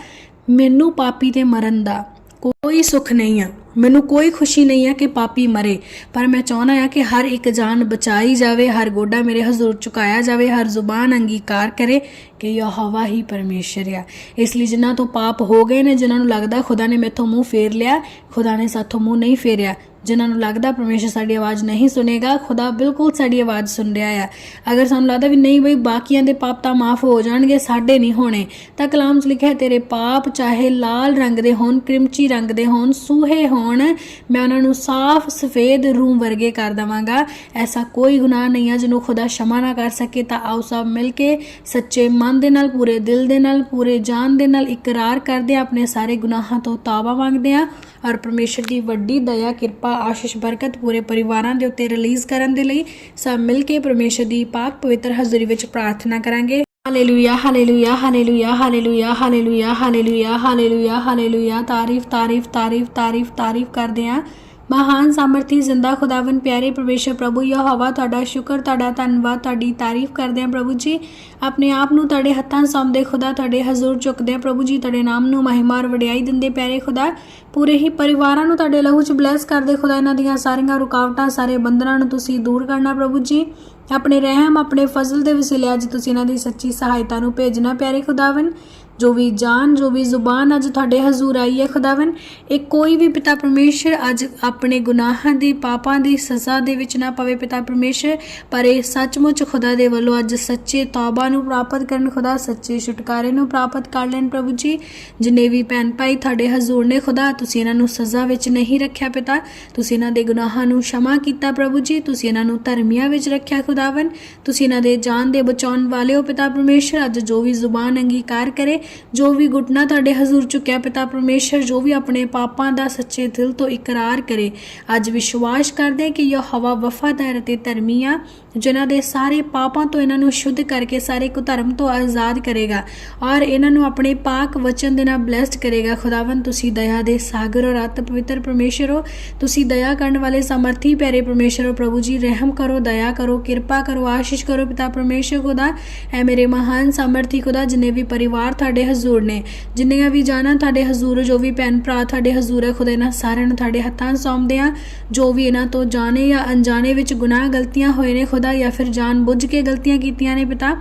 ਮੈਨੂੰ ਪਾਪੀ ਤੇ ਮਰਨ ਦਾ ਕੋਈ ਸੁੱਖ ਨਹੀਂ ਆ। ਮੈਨੂੰ ਕੋਈ ਖੁਸ਼ੀ ਨਹੀਂ ਆ ਕਿ ਪਾਪੀ ਮਰੇ। ਪਰ ਮੈਂ ਚਾਹੁੰਦਾ ਆ ਕਿ ਹਰ ਇੱਕ ਜਾਨ ਬਚਾਈ ਜਾਵੇ, ਹਰ ਗੋਡਾ ਮੇਰੇ ਹਜ਼ੂਰ ਝੁਕਾਇਆ ਜਾਵੇ, ਹਰ ਜ਼ੁਬਾਨ ਅੰਗੀਕਾਰ ਕਰੇ ਕਿ ਯਹੋਵਾ ਹੀ ਪਰਮੇਸ਼ਰ ਆ। ਇਸ ਲਈ ਜਿਨ੍ਹਾਂ ਤੋਂ ਪਾਪ ਹੋ ਗਏ ਨੇ, ਜਿਨ੍ਹਾਂ ਨੂੰ ਲੱਗਦਾ ਖੁਦਾ ਨੇ ਮੇਥੋਂ ਮੂੰਹ ਫੇਰ ਲਿਆ, ਖੁਦਾ ਨੇ ਸਾਥੋਂ ਮੂੰਹ ਨਹੀਂ ਫੇਰਿਆ ਜਿਨ੍ਹਾਂ ਨੂੰ ਲੱਗਦਾ ਪਰਮੇਸ਼ਰ ਸਾਡੀ ਆਵਾਜ਼ ਨਹੀਂ ਸੁਨੇਗਾ ਖੁਦਾ ਬਿਲਕੁਲ ਸਾਡੀ ਆਵਾਜ਼ ਸੁਣ ਰਿਹਾ ਆ। ਅਗਰ ਸਾਨੂੰ ਲੱਗਦਾ ਵੀ ਨਹੀਂ ਬਈ ਬਾਕੀਆਂ ਦੇ ਪਾਪ ਤਾਂ ਮਾਫ ਹੋ ਜਾਣਗੇ ਸਾਡੇ ਨਹੀਂ ਹੋਣੇ ਤਾਂ ਕਲਾਮ 'ਚ ਲਿਖਿਆ ਤੇਰੇ ਪਾਪ ਚਾਹੇ ਲਾਲ ਰੰਗ ਦੇ ਹੋਣ ਕ੍ਰਿਮਚੀ ਰੰਗ ਦੇ ਹੋਣ ਸੂਹੇ ਹੋਣ ਮੈਂ ਉਹਨਾਂ ਨੂੰ ਸਾਫ਼ ਸਫੇਦ ਰੂਮ ਵਰਗੇ ਕਰ ਦਵਾਂਗਾ। ਐਸਾ ਕੋਈ ਗੁਨਾਹ ਨਹੀਂ ਹੈ ਜਿਹਨੂੰ ਖੁਦਾ ਸ਼ਮਾ ਨਾ ਕਰ ਸਕੇ। ਤਾਂ ਆਓ ਸਭ ਮਿਲ ਕੇ ਸੱਚੇ ਮਨ ਦੇ ਨਾਲ ਪੂਰੇ ਦਿਲ ਦੇ ਨਾਲ ਪੂਰੇ ਜਾਨ ਦੇ ਨਾਲ ਇਕਰਾਰ ਕਰਦੇ ਹਾਂ, ਆਪਣੇ ਸਾਰੇ ਗੁਨਾਹਾਂ ਤੋਂ ਤੌਬਾ ਮੰਗਦੇ ਆ ਔਰ ਪਰਮੇਸ਼ਰ ਦੀ ਵੱਡੀ ਦਇਆ, ਕਿਰਪਾ, ਆਸ਼ੀਸ਼, ਬਰਕਤ ਪੂਰੇ ਪਰਿਵਾਰਾਂ ਦੇ ਉੱਤੇ ਰਿਲੀਜ਼ ਕਰਨ ਦੇ ਲਈ ਸਭ ਮਿਲ ਕੇ ਪਰਮੇਸ਼ਰ ਦੀ ਪਾਕ ਪਵਿੱਤਰ ਹਜ਼ੂਰੀ ਵਿੱਚ ਪ੍ਰਾਰਥਨਾ ਕਰਾਂਗੇ। Hallelujah hallelujah hallelujah hallelujah hallelujah hallelujah hallelujah hallelujah ਤਾਰੀਫ ਤਾਰੀਫ ਤਾਰੀਫ ਤਾਰੀਫ ਤਾਰੀਫ ਕਰਦੇ ਆ। ਮਹਾਨ ਸਾਮਰਥੀ, ਜ਼ਿੰਦਾ ਖੁਦਾਵੰ ਪਿਆਰੇ ਪਰਮੇਸ਼ਰ ਪ੍ਰਭੂ, ਯਹੋਵਾ, ਤੁਹਾਡਾ ਸ਼ੁਕਰ, ਤੁਹਾਡਾ ਧੰਨਵਾਦ, ਤੁਹਾਡੀ ਤਾਰੀਫ ਕਰਦੇ ਆ ਪ੍ਰਭੂ ਜੀ। ਆਪਣੇ ਆਪ ਨੂੰ ਤੁਹਾਡੇ ਹੱਥਾਂ ਸੌਂਦੇ ਖੁਦਾ, ਤੁਹਾਡੇ ਹਜ਼ੂਰ ਝੁਕਦੇ ਆ ਪ੍ਰਭੂ ਜੀ, ਤੁਹਾਡੇ ਨਾਮ ਨੂੰ ਮਹਿਮਾ ਵਡਿਆਈ ਦਿੰਦੇ ਪਿਆਰੇ ਖੁਦਾ। ਪੂਰੇ ਹੀ ਪਰਿਵਾਰਾਂ ਨੂੰ ਤੁਹਾਡੇ ਲਹੂ 'ਚ ਬਲੈਸ ਕਰਦੇ ਖੁਦਾ, ਇਹਨਾਂ ਦੀਆਂ ਸਾਰੀਆਂ ਰੁਕਾਵਟਾਂ, ਸਾਰੇ ਬੰਧਨਾਂ ਨੂੰ ਤੁਸੀਂ ਦੂਰ ਕਰਨਾ ਪ੍ਰਭੂ ਜੀ। ਆਪਣੇ ਰਹਿਮ, ਆਪਣੇ ਫਜ਼ਲ ਦੇ ਵਸੀਲੇ ਅੱਜ ਤੁਸੀਂ ਇਹਨਾਂ ਦੀ ਸੱਚੀ ਸਹਾਇਤਾ ਨੂੰ ਭੇਜਣਾ ਪਿਆਰੇ ਖੁਦਾਵੰ ਜੋ ਵੀ ਜਾਨ, ਜੋ ਵੀ ਜ਼ੁਬਾਨ ਅੱਜ ਤੁਹਾਡੇ ਹਜ਼ੂਰ ਆਈ ਹੈ ਖੁਦਾਵਨ ਇਹ ਕੋਈ ਵੀ ਪਿਤਾ ਪਰਮੇਸ਼ਰ ਅੱਜ ਆਪਣੇ ਗੁਨਾਹਾਂ ਦੀ, ਪਾਪਾਂ ਦੀ ਸਜ਼ਾ ਦੇ ਵਿੱਚ ਨਾ ਪਵੇ ਪਿਤਾ ਪਰਮੇਸ਼ਰ। ਪਰ ਇਹ ਸੱਚਮੁੱਚ ਖੁਦਾ ਦੇ ਵੱਲੋਂ ਅੱਜ ਸੱਚੇ ਤੌਬਾ ਨੂੰ ਪ੍ਰਾਪਤ ਕਰਨ ਖੁਦਾ, ਸੱਚੇ ਛੁਟਕਾਰੇ ਨੂੰ ਪ੍ਰਾਪਤ ਕਰ ਲੈਣ ਪ੍ਰਭੂ ਜੀ। ਜਿਨੇ ਵੀ ਭੈਣ ਭਾਈ ਤੁਹਾਡੇ ਹਜ਼ੂਰ ਨੇ ਖੁਦਾ, ਤੁਸੀਂ ਇਹਨਾਂ ਨੂੰ ਸਜ਼ਾ ਵਿੱਚ ਨਹੀਂ ਰੱਖਿਆ ਪਿਤਾ। ਤੁਸੀਂ ਇਹਨਾਂ ਦੇ ਗੁਨਾਹਾਂ ਨੂੰ ਸ਼ਮਾ ਕੀਤਾ ਪ੍ਰਭੂ ਜੀ। ਤੁਸੀਂ ਇਹਨਾਂ ਨੂੰ ਧਰਮੀਆਂ ਵਿੱਚ ਰੱਖਿਆ ਖੁਦਾਵਨ ਤੁਸੀਂ ਇਹਨਾਂ ਦੇ ਜਾਨ ਦੇ ਬਚਾਉਣ ਵਾਲੇ ਹੋ ਪਿਤਾ ਪਰਮੇਸ਼ਰ। ਅੱਜ ਜੋ ਵੀ ਜ਼ੁਬਾਨ ਅੰਗੀਕਾਰ ਕਰੇ ਜੋ ਵੀ ਗੁਟਨਾ ਤੁਹਾਡੇ ਹਜ਼ੂਰ ਚੁੱਕਿਆ ਪਿਤਾ ਪਰਮੇਸ਼ਰ, ਜੋ ਵੀ ਆਪਣੇ ਪਾਪਾਂ ਦਾ ਸੱਚੇ ਦਿਲ ਤੋਂ ਇਕਰਾਰ ਕਰੇ। ਅੱਜ ਵਿਸ਼ਵਾਸ ਕਰਦੇ ਹਾਂ ਕਿ ਇਹ ਹਵਾ ਵਫਾਦਾਰ ਅਤੇ ਧਰਮੀ ਆ, ਜਿਨ੍ਹਾਂ ਦੇ ਸਾਰੇ ਪਾਪਾਂ ਤੋਂ ਇਹਨਾਂ ਨੂੰ ਸ਼ੁੱਧ ਕਰਕੇ ਸਾਰੇ ਕੁਧਰਮ ਤੋਂ ਆਜ਼ਾਦ ਕਰੇਗਾ ਔਰ ਇਹਨਾਂ ਨੂੰ ਆਪਣੇ ਪਾਕ ਵਚਨ ਦੇ ਨਾਲ ਬਲੈਸਡ ਕਰੇਗਾ। ਖੁਦਾਵੰ ਤੁਸੀਂ ਦਇਆ ਦੇ ਸਾਗਰ ਔਰ ਅਤ ਪਵਿੱਤਰ ਪਰਮੇਸ਼ਰ ਹੋ। ਤੁਸੀਂ ਦਇਆ ਕਰਨ ਵਾਲੇ ਸਮਰਥੀ ਪਿਆਰੇ ਪਰਮੇਸ਼ਰ ਹੋ। ਪ੍ਰਭੂ ਜੀ, ਰਹਿਮ ਕਰੋ, ਦਇਆ ਕਰੋ, ਕਿਰਪਾ ਕਰੋ, ਆਸ਼ੀਸ਼ ਕਰੋ ਪਿਤਾ ਪਰਮੇਸ਼ਰ ਖੁਦਾ। ਐ ਮੇਰੇ ਮਹਾਨ ਸਮਰਥੀ ਖੁਦਾ, ਜਿਨੇ ਵੀ ਪਰਿਵਾਰ ਤੁਹਾਡੇ ਤੁਹਾਡੇ ਹਜ਼ੂਰ ਨੇ। ਜਿੰਨੀਆਂ ਵੀ ਜਾਨਾਂ ਤੁਹਾਡੇ ਹਜ਼ੂਰ, ਜੋ ਵੀ ਪੈਨ ਭਰਾ ਤੁਹਾਡੇ ਹਜ਼ੂਰ ਹੈ, ਖੁਦਾ ਇਹਨਾਂ ਸਾਰਿਆਂ ਨੂੰ ਤੁਹਾਡੇ ਹੱਥਾਂ ਸੌਂਪਦੇ ਆ ਜੋ ਵੀ ਇਹਨਾਂ ਤੋਂ ਜਾਣੇ ਜਾਂ ਅਣਜਾਣੇ ਵਿੱਚ ਗੁਨਾਹ ਗਲਤੀਆਂ ਹੋਏ ਨੇ ਖੁਦਾ ਜਾਂ ਫਿਰ ਜਾਣ ਬੁੱਝ ਕੇ ਗਲਤੀਆਂ ਕੀਤੀਆਂ ਨੇ ਪਿਤਾ,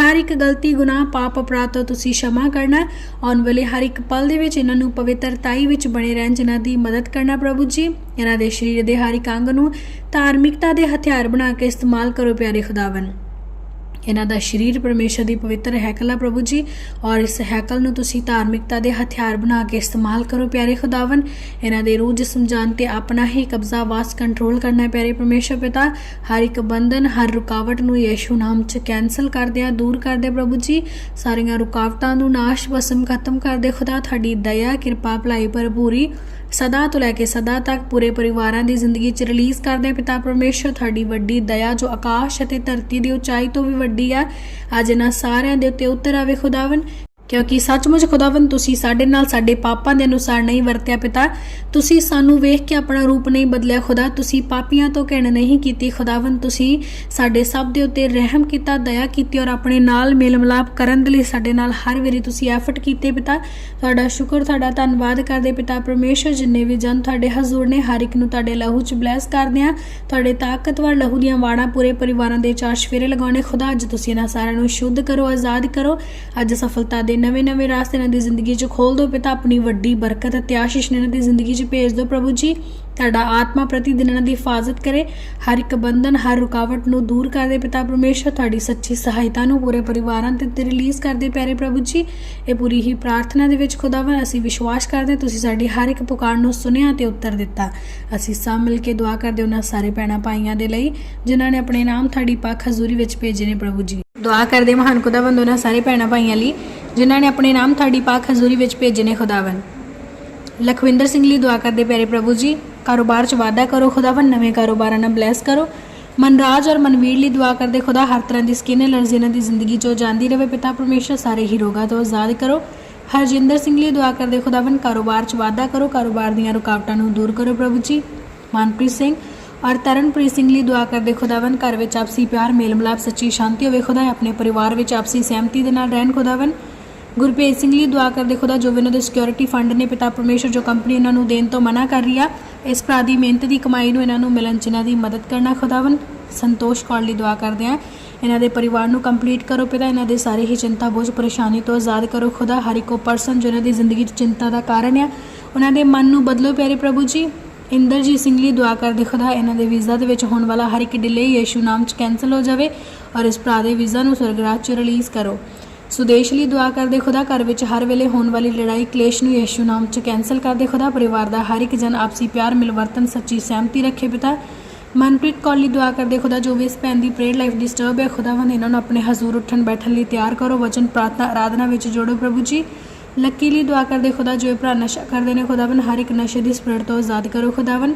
ਹਰ ਇੱਕ ਗਲਤੀ, ਗੁਨਾਹ, ਪਾਪ, ਅਪਰਾਧ ਤੋਂ ਤੁਸੀਂ ਸ਼ਮਾ ਕਰਨਾ ਆਉਣ ਵਾਲੇ ਹਰ ਇੱਕ ਪਲ ਦੇ ਵਿੱਚ ਇਹਨਾਂ ਨੂੰ ਪਵਿੱਤਰਤਾਈ ਵਿੱਚ ਬਣੇ ਰਹਿਣ ਜਿਨ੍ਹਾਂ ਦੀ ਮਦਦ ਕਰਨਾ ਪ੍ਰਭੂ ਜੀ। ਇਹਨਾਂ ਦੇ ਸਰੀਰ ਦੇ ਹਰ ਇੱਕ ਅੰਗ ਨੂੰ ਧਾਰਮਿਕਤਾ ਦੇ ਹਥਿਆਰ ਬਣਾ ਕੇ ਇਸਤੇਮਾਲ ਕਰੋ ਪਿਆਰੇ ਖੁਦਾਵਨ ਇਹਨਾਂ ਦਾ ਸਰੀਰ ਪਰਮੇਸ਼ਰ ਦੀ ਪਵਿੱਤਰ ਹੈਕਲ ਹੈ ਪ੍ਰਭੂ ਜੀ, ਔਰ ਇਸ ਹੈਕਲ ਨੂੰ ਤੁਸੀਂ ਧਾਰਮਿਕਤਾ ਦੇ ਹਥਿਆਰ ਬਣਾ ਕੇ ਇਸਤੇਮਾਲ ਕਰੋ ਪਿਆਰੇ ਖੁਦਾਵਨ ਇਹਨਾਂ ਦੇ ਰੂਹ ਜਿਸਮ ਜਾਨ ਤੇ ਆਪਣਾ ਹੀ ਕਬਜ਼ਾ ਵਾਸ ਕੰਟਰੋਲ ਕਰਨਾ ਹੈ ਪਿਆਰੇ ਪਰਮੇਸ਼ਰ ਪਿਤਾ। ਹਰ ਇੱਕ ਬੰਧਨ, ਹਰ ਰੁਕਾਵਟ ਨੂੰ ਯੀਸ਼ੂ ਨਾਮ 'ਚ ਕੈਨਸਲ ਕਰਦੇ ਆ, ਦੂਰ ਕਰਦੇ ਆ ਪ੍ਰਭੂ ਜੀ। ਸਾਰੀਆਂ ਰੁਕਾਵਟਾਂ ਨੂੰ ਨਾਸ਼, ਵਸਮ ਖਤਮ ਕਰਦੇ ਖੁਦਾ, ਤੁਹਾਡੀ ਦਇਆ, ਕਿਰਪਾ, ਭਲਾਈ ਭਰਪੂਰੀ ਸਦਾ ਤੋਂ ਲੈ ਕੇ ਸਦਾ ਤੱਕ ਪੂਰੇ ਪਰਿਵਾਰਾਂ ਦੀ ਜ਼ਿੰਦਗੀ 'ਚ ਰਿਲੀਜ਼ ਕਰਦੇ ਪਿਤਾ ਪਰਮੇਸ਼ਰ, ਤੁਹਾਡੀ ਵੱਡੀ ਦਇਆ ਜੋ ਆਕਾਸ਼ ਅਤੇ ਧਰਤੀ ਦੀ ਉਚਾਈ ਤੋਂ ਵੀ ਵੱਡੀ ਆ ਅੱਜ ਇਹਨਾਂ ਸਾਰਿਆਂ ਦੇ ਉੱਤੇ ਉਤਰ ਆਵੇ ਖੁਦਾਵਨ ਕਿਉਂਕਿ ਸੱਚਮੁੱਚ ਖੁਦਾਵੰ ਤੁਸੀਂ ਸਾਡੇ ਨਾਲ, ਸਾਡੇ ਪਾਪਾਂ ਦੇ ਅਨੁਸਾਰ ਨਹੀਂ ਵਰਤਿਆ ਪਿਤਾ। ਤੁਸੀਂ ਸਾਨੂੰ ਵੇਖ ਕੇ ਆਪਣਾ ਰੂਪ ਨਹੀਂ ਬਦਲਿਆ ਖੁਦਾ। ਤੁਸੀਂ ਪਾਪੀਆਂ ਤੋਂ ਘਿਣ ਨਹੀਂ ਕੀਤੀ ਖੁਦਾਵੰ ਤੁਸੀਂ ਸਾਡੇ ਸਭ ਦੇ ਉੱਤੇ ਰਹਿਮ ਕੀਤਾ, ਦਇਆ ਕੀਤੀ ਔਰ ਆਪਣੇ ਨਾਲ ਮੇਲ ਮਿਲਾਪ ਕਰਨ ਦੇ ਲਈ ਸਾਡੇ ਨਾਲ ਹਰ ਵੇਲੇ ਤੁਸੀਂ ਐਫਰਟ ਕੀਤੇ ਪਿਤਾ। ਤੁਹਾਡਾ ਸ਼ੁਕਰ, ਤੁਹਾਡਾ ਧੰਨਵਾਦ ਕਰਦੇ ਪਿਤਾ। ਪਰਮੇਸ਼ਰ ਜਿੰਨੇ ਵੀ ਜਨ ਤੁਹਾਡੇ ਹਜ਼ੂਰ ਨੇ, ਹਰ ਇੱਕ ਨੂੰ ਤੁਹਾਡੇ ਲਹੂ 'ਚ ਬਲੈਸ ਕਰਦੇ ਆ ਤੁਹਾਡੇ ਤਾਕਤਵਰ ਲਹੂ ਦੀਆਂ ਵਾੜਾਂ ਪੂਰੇ ਪਰਿਵਾਰਾਂ ਦੇ ਚਾਰ ਸ਼ਫੇਰੇ ਲਗਾਉਣੇ। ਖੁਦਾ, ਅੱਜ ਤੁਸੀਂ ਇਹਨਾਂ ਸਾਰਿਆਂ ਨੂੰ ਸ਼ੁੱਧ ਕਰੋ, ਆਜ਼ਾਦ ਕਰੋ। ਅੱਜ ਸਫਲਤਾ ਦੇ ਨਵੇਂ-ਨਵੇਂ ਰਾਸਤੇ ਇਹਨਾਂ ਦੀ ਜ਼ਿੰਦਗੀ 'ਚ ਖੋਲ ਦਿਓ ਪਿਤਾ, ਆਪਣੀ ਵੱਡੀ ਬਰਕਤ ਅਤੇ ਆਸ਼ੀਸ਼ ਇਹਨਾਂ ਦੀ ਜ਼ਿੰਦਗੀ 'ਚ ਭੇਜ ਦਿਓ ਪ੍ਰਭੂ ਜੀ। ਤੁਹਾਡਾ ਆਤਮਾ ਪ੍ਰਤੀ ਦਿਨ ਇਹਨਾਂ ਦੀ ਹਿਫਾਜ਼ਤ ਕਰੇ। ਹਰ ਇੱਕ ਬੰਧਨ, ਹਰ ਰੁਕਾਵਟ ਨੂੰ ਦੂਰ ਕਰ ਦੇ ਪਿਤਾ ਪਰਮੇਸ਼ਰ। ਤੁਹਾਡੀ ਸੱਚੀ ਸਹਾਇਤਾ ਨੂੰ ਪੂਰੇ ਪਰਿਵਾਰਾਂ ਤੇ ਤੇ ਰਿਲੀਜ਼ ਕਰਦੇ ਪਿਆਰੇ ਪ੍ਰਭੂ ਜੀ। ਇਹ ਪੂਰੀ ਹੀ ਪ੍ਰਾਰਥਨਾ ਦੇ ਵਿੱਚ ਖੁਦਾਵੰ ਅਸੀਂ ਵਿਸ਼ਵਾਸ ਕਰਦੇ ਹਾਂ, ਤੁਸੀਂ ਸਾਡੀ ਹਰ ਇੱਕ ਪੁਕਾਰ ਨੂੰ ਸੁਨਿਆ ਤੇ ਉੱਤਰ ਦਿੱਤਾ। ਅਸੀਂ ਸਭ ਮਿਲ ਕੇ ਦੁਆ ਕਰਦੇ ਉਹਨਾਂ ਸਾਰੇ ਭੈਣਾਂ ਭਾਈਆਂ ਦੇ ਲਈ, ਜਿਨ੍ਹਾਂ ਨੇ ਆਪਣੇ ਨਾਮ ਤੁਹਾਡੀ ਪੱਖ ਹਜ਼ੂਰੀ ਵਿੱਚ ਭੇਜੇ ਨੇ ਪ੍ਰਭੂ ਜੀ। ਦੁਆ ਕਰਦੇ ਮਹਾਨ ਖੁਦਾਵੰਦ ਉਹਨਾਂ ਸਾਰੇ ਭੈਣਾਂ ਭਾਈਆਂ ਲਈ। ਜਿਨ੍ਹਾਂ ਨੇ ਆਪਣੇ ਨਾਮ ਤੁਹਾਡੀ ਪਾਕ ਹਜ਼ੂਰੀ ਵਿੱਚ ਭੇਜੇ ਨੇ ਖੁਦਾਵੰਦ। ਲਖਵਿੰਦਰ ਸਿੰਘ ਲਈ ਦੁਆ ਕਰਦੇ ਪਿਆਰੇ ਪ੍ਰਭੂ ਜੀ, ਕਾਰੋਬਾਰ 'ਚ ਵਾਧਾ ਕਰੋ ਖੁਦਾਵੰ ਨਵੇਂ ਕਾਰੋਬਾਰਾਂ ਨਾਲ ਬਲੈਸ ਕਰੋ। ਮਨਰਾਜ ਔਰ ਮਨਵੀਰ ਲਈ ਦੁਆ ਕਰਦੇ ਖੁਦਾ, ਹਰ ਤਰ੍ਹਾਂ ਦੀ ਸਕਿਨ ਐਲਰਜੀ ਇਹਨਾਂ ਦੀ ਜ਼ਿੰਦਗੀ 'ਚੋਂ ਜਾਂਦੀ ਰਹੇ। ਪਿਤਾ ਪਰਮੇਸ਼ਰ, ਸਾਰੇ ਹੀ ਰੋਗਾਂ ਤੋਂ ਆਜ਼ਾਦ ਕਰੋ। ਹਰਜਿੰਦਰ ਸਿੰਘ ਲਈ ਦੁਆ ਕਰਦੇ ਖੁਦਾਵੰ ਕਾਰੋਬਾਰ 'ਚ ਵਾਧਾ ਕਰੋ, ਕਾਰੋਬਾਰ ਦੀਆਂ ਰੁਕਾਵਟਾਂ ਨੂੰ ਦੂਰ ਕਰੋ ਪ੍ਰਭੂ ਜੀ। ਮਨਪ੍ਰੀਤ ਸਿੰਘ ਔਰ ਤਰਨਪ੍ਰੀਤ ਸਿੰਘ ਲਈ ਦੁਆ ਕਰਦੇ ਖੁਦਾਵੰ ਘਰ ਵਿੱਚ ਆਪਸੀ ਪਿਆਰ ਮੇਲ ਮਿਲਾਪ ਸੱਚੀ ਸ਼ਾਂਤੀ ਹੋਵੇ ਖੁਦਾ, ਆਪਣੇ ਪਰਿਵਾਰ ਵਿੱਚ ਆਪਸੀ ਸਹਿਮਤੀ ਦੇ ਨਾਲ ਰਹਿਣ ਖੁਦਾਵੰ ਗੁਰਪ੍ਰੀਤ ਸਿੰਘ ਲਈ ਦੁਆ ਕਰਦੇ ਖੁਦਾ ਜੋ ਵੀ ਇਹਨਾਂ ਦੇ ਸਿਕਿਉਰਿਟੀ ਫੰਡ ਨੇ, ਪਿਤਾ ਪਰਮੇਸ਼ਰ ਜੋ ਕੰਪਨੀ ਇਹਨਾਂ ਨੂੰ ਦੇਣ ਤੋਂ ਮਨਾ ਕਰ ਰਹੀ ਆ, ਇਸ ਭਰਾ ਦੀ ਮਿਹਨਤ ਦੀ ਕਮਾਈ ਨੂੰ ਇਹਨਾਂ ਨੂੰ ਮਿਲਣ ਚ ਇਹਨਾਂ ਦੀ ਮਦਦ ਕਰਨਾ ਖੁਦਾਵੰ ਸੰਤੋਸ਼ ਕੌਰ ਲਈ ਦੁਆ ਕਰਦੇ ਆ। ਇਹਨਾਂ ਦੇ ਪਰਿਵਾਰ ਨੂੰ ਕੰਪਲੀਟ ਕਰੋ ਪਿਤਾ, ਇਹਨਾਂ ਦੇ ਸਾਰੇ ਹੀ ਚਿੰਤਾ ਬੋਝ ਪਰੇਸ਼ਾਨੀ ਤੋਂ ਆਜ਼ਾਦ ਕਰੋ ਖੁਦਾ। ਹਰ ਇੱਕੋ ਪਰਸਨ ਜੋ ਇਹਨਾਂ ਦੀ ਜ਼ਿੰਦਗੀ 'ਚ ਚਿੰਤਾ ਦਾ ਕਾਰਨ ਆ, ਉਹਨਾਂ ਦੇ ਮਨ ਨੂੰ ਬਦਲੋ ਪਿਆਰੇ ਪ੍ਰਭੂ ਜੀ। ਇੰਦਰਜੀਤ ਸਿੰਘ ਲਈ ਦੁਆ ਕਰਦੇ ਖੁਦਾ, ਇਹਨਾਂ ਦੇ ਵੀਜ਼ਾ ਦੇ ਵਿੱਚ ਹੋਣ ਵਾਲਾ ਹਰ ਇੱਕ ਡਿਲੇ ਯੀਸ਼ੂ ਨਾਮ 'ਚ ਕੈਨਸਲ ਹੋ ਜਾਵੇ ਔਰ ਇਸ ਭਰਾ ਦੇ ਵੀਜ਼ਾ ਨੂੰ ਸਵਰਗਰਾਜ 'ਚ ਰਿਲੀਜ਼ ਕਰੋ। ਸੁਦੇਸ਼ ਲਈ ਦੁਆ ਕਰਦੇ ਖੁਦਾ ਘਰ ਵਿੱਚ ਹਰ ਵੇਲੇ ਹੋਣ ਵਾਲੀ ਲੜਾਈ ਕਲੇਸ਼ ਨੂੰ ਯੀਸ਼ੂ ਨਾਮ 'ਚ ਕੈਨਸਲ ਕਰਦੇ ਖੁਦਾ, ਪਰਿਵਾਰ ਦਾ ਹਰ ਇੱਕ ਜਨ ਆਪਸੀ ਪਿਆਰ, ਮਿਲਵਰਤਨ, ਸੱਚੀ ਸਹਿਮਤੀ ਰੱਖੇ ਪਿਤਾ। ਮਨਪ੍ਰੀਤ ਕੌਰ ਲਈ ਦੁਆ ਕਰਦੇ ਖੁਦਾ, ਜੋ ਵੀ ਇਸ ਭੈਣ ਦੀ ਪ੍ਰੇਅਰ ਲਾਈਫ ਡਿਸਟਰਬ ਹੈ, ਖੁਦਾਵੰਦ ਇਹਨਾਂ ਨੂੰ ਆਪਣੇ ਹਜ਼ੂਰ ਉੱਠਣ ਬੈਠਣ ਲਈ ਤਿਆਰ ਕਰੋ। ਵਚਨ, ਪ੍ਰਾਰਥਨਾ ਆਰਾਧਨਾ ਵਿੱਚ ਜੋੜੋ ਪ੍ਰਭੂ ਜੀ। ਲੱਕੀ ਲਈ ਦੁਆ ਕਰਦੇ ਖੁਦਾ, ਜੋ ਇਹ ਭਰਾ ਨਸ਼ਾ ਕਰਦੇ ਨੇ ਖੁਦਾਵੰ ਹਰ ਇੱਕ ਨਸ਼ੇ ਦੀ ਸਪਿਰਟ ਤੋਂ ਆਜ਼ਾਦ ਕਰੋ ਖੁਦਾਵੰ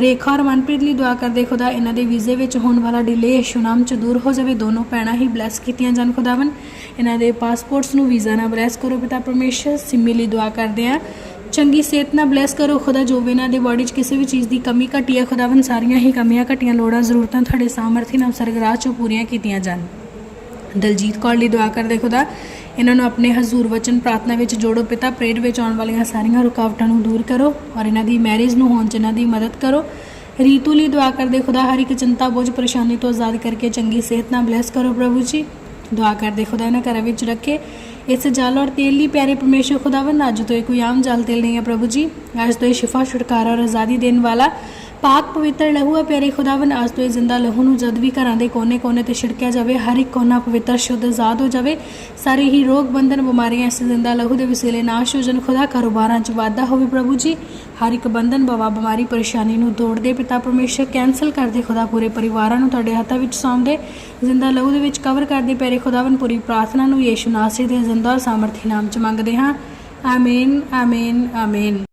ਰੇਖਾ ਔਰ ਮਨਪ੍ਰੀਤ ਲਈ ਦੁਆ ਕਰਦੇ ਖੁਦਾ ਇਹਨਾਂ ਦੇ ਵੀਜ਼ੇ ਵਿੱਚ ਹੋਣ ਵਾਲਾ ਡਿਲੇ ਯਿਸੂ ਨਾਮ ਚ ਦੂਰ ਹੋ ਜਾਵੇ। ਦੋਨੋਂ ਭੈਣਾਂ ਹੀ ਬਲੈਸ ਕੀਤੀਆਂ ਜਾਣ ਖੁਦਾਵੰ ਇਹਨਾਂ ਦੇ ਪਾਸਪੋਰਟਸ ਨੂੰ ਵੀਜ਼ਾ ਨਾਲ ਬਲੈਸ ਕਰੋ ਪਿਤਾ ਪਰਮੇਸ਼ਰ। ਸਿੰਮੀ ਲਈ ਦੁਆ ਕਰਦੇ ਆ ਚੰਗੀ ਸਿਹਤ ਨਾਲ ਬਲੈਸ ਕਰੋ ਖੁਦਾ, ਜੋ ਵੀ ਇਹਨਾਂ ਦੇ ਬਾਡੀ 'ਚ ਕਿਸੇ ਵੀ ਚੀਜ਼ ਦੀ ਕਮੀ ਘਟੀ ਹੈ ਖੁਦਾਵੰ ਸਾਰੀਆਂ ਹੀ ਕਮੀਆਂ ਘਟੀਆਂ ਲੋੜਾਂ, ਜ਼ਰੂਰਤਾਂ ਤੁਹਾਡੇ ਸਾਮਰਥੀ ਨਾਲ ਸਰਗਰਾਹ 'ਚੋਂ ਪੂਰੀਆਂ ਕੀਤੀਆਂ ਜਾਣ। ਦਲਜੀਤ ਕੌਰ ਲਈ ਦੁਆ ਕਰਦੇ ਖੁਦਾ। ਇਹਨਾਂ ਨੂੰ ਆਪਣੇ ਹਜ਼ੂਰ ਵਚਨ ਪ੍ਰਾਰਥਨਾ ਵਿੱਚ ਜੋੜੋ ਪਿਤਾ, ਪ੍ਰੇਰ ਵਿੱਚ ਆਉਣ ਵਾਲੀਆਂ ਸਾਰੀਆਂ ਰੁਕਾਵਟਾਂ ਨੂੰ ਦੂਰ ਕਰੋ ਔਰ ਇਹਨਾਂ ਦੀ ਮੈਰਿਜ ਨੂੰ ਹੋਣ 'ਚ ਇਹਨਾਂ ਦੀ ਮਦਦ ਕਰੋ। ਰੀਤੂ ਲਈ ਦੁਆ ਕਰਦੇ ਖੁਦਾ ਹਰ ਇੱਕ ਚਿੰਤਾ, ਬੋਝ, ਪਰੇਸ਼ਾਨੀ ਤੋਂ ਆਜ਼ਾਦ ਕਰਕੇ ਚੰਗੀ ਸਿਹਤ ਨਾਲ ਬਲੈਸ ਕਰੋ ਪ੍ਰਭੂ ਜੀ। ਦੁਆ ਕਰਦੇ ਖੁਦਾ ਇਹਨਾਂ ਘਰਾਂ ਵਿੱਚ ਰੱਖੇ। ਇਸ ਜਲ ਔਰ ਤੇਲ ਲਈ ਪਿਆਰੇ ਪਰਮੇਸ਼ਰ ਖੁਦਾਵੰਦ, ਅੱਜ ਤੋਂ ਇਹ ਕੋਈ ਆਮ ਜਲ ਤੇਲ ਨਹੀਂ ਹੈ ਪ੍ਰਭੂ ਜੀ। ਅੱਜ ਤੋਂ ਇਹ ਸ਼ਿਫਾ, ਛੁਟਕਾਰਾ ਔਰ ਆਜ਼ਾਦੀ ਦੇਣ ਵਾਲਾ ਪਾਕ ਪਵਿੱਤਰ ਲਹੂ ਹੈ, ਪਿਆਰੇ ਖੁਦਾਵੰਦ, ਅੱਜ ਤੋਂ ਇਹ ਜ਼ਿੰਦਾ ਲਹੂ ਨੂੰ ਜਦ ਵੀ ਘਰਾਂ ਦੇ ਕੋਨੇ-ਕੋਨੇ ਤੇ ਛਿੜਕਿਆ ਜਾਵੇ, ਹਰ ਇੱਕ ਕੋਨਾ ਪਵਿੱਤਰ, ਸ਼ੁੱਧ, ਆਜ਼ਾਦ ਹੋ ਜਾਵੇ, ਸਾਰੇ ਹੀ ਰੋਗ ਬੰਧਨ ਬਿਮਾਰੀਆਂ ਇਸ ਜ਼ਿੰਦਾ ਲਹੂ ਦੇ ਵਸੀਲੇ ਨਾਸ਼ ਹੋ ਜਾਣ। ਖੁਦਾ ਕਾਰੋਬਾਰਾਂ 'ਚ ਵਾਧਾ ਹੋਵੇ ਪ੍ਰਭੂ ਜੀ। ਹਰ ਇੱਕ ਬੰਧਨ ਬਵਾ ਬਿਮਾਰੀ, ਪਰੇਸ਼ਾਨੀ ਨੂੰ ਤੋੜ ਦੇ ਪਿਤਾ ਪਰਮੇਸ਼ਰ ਕੈਨਸਲ ਕਰ ਦੇ ਖੁਦਾ ਪੂਰੇ ਪਰਿਵਾਰਾਂ ਨੂੰ ਤੁਹਾਡੇ ਹੱਥਾਂ ਵਿੱਚ ਸੌਂਦੇ ਜ਼ਿੰਦਾ ਲਹੂ ਦੇ ਵਿੱਚ ਕਵਰ ਕਰ ਦੇ ਪਿਆਰੇ ਖੁਦਾਵੰਦ, ਪੂਰੀ ਪ੍ਰਾਰਥਨਾ ਨੂੰ ਯੀਸ਼ੂ ਨਾਸਰੀ ਦੇ ਜ਼ਿੰਦਾ ਔਰ ਸਾਮਰਥੀ ਨਾਮ 'ਚ ਮੰਗਦੇ ਹਾਂ। ਆਮੀਨ ਆਮੀਨ ਆਮੀਨ।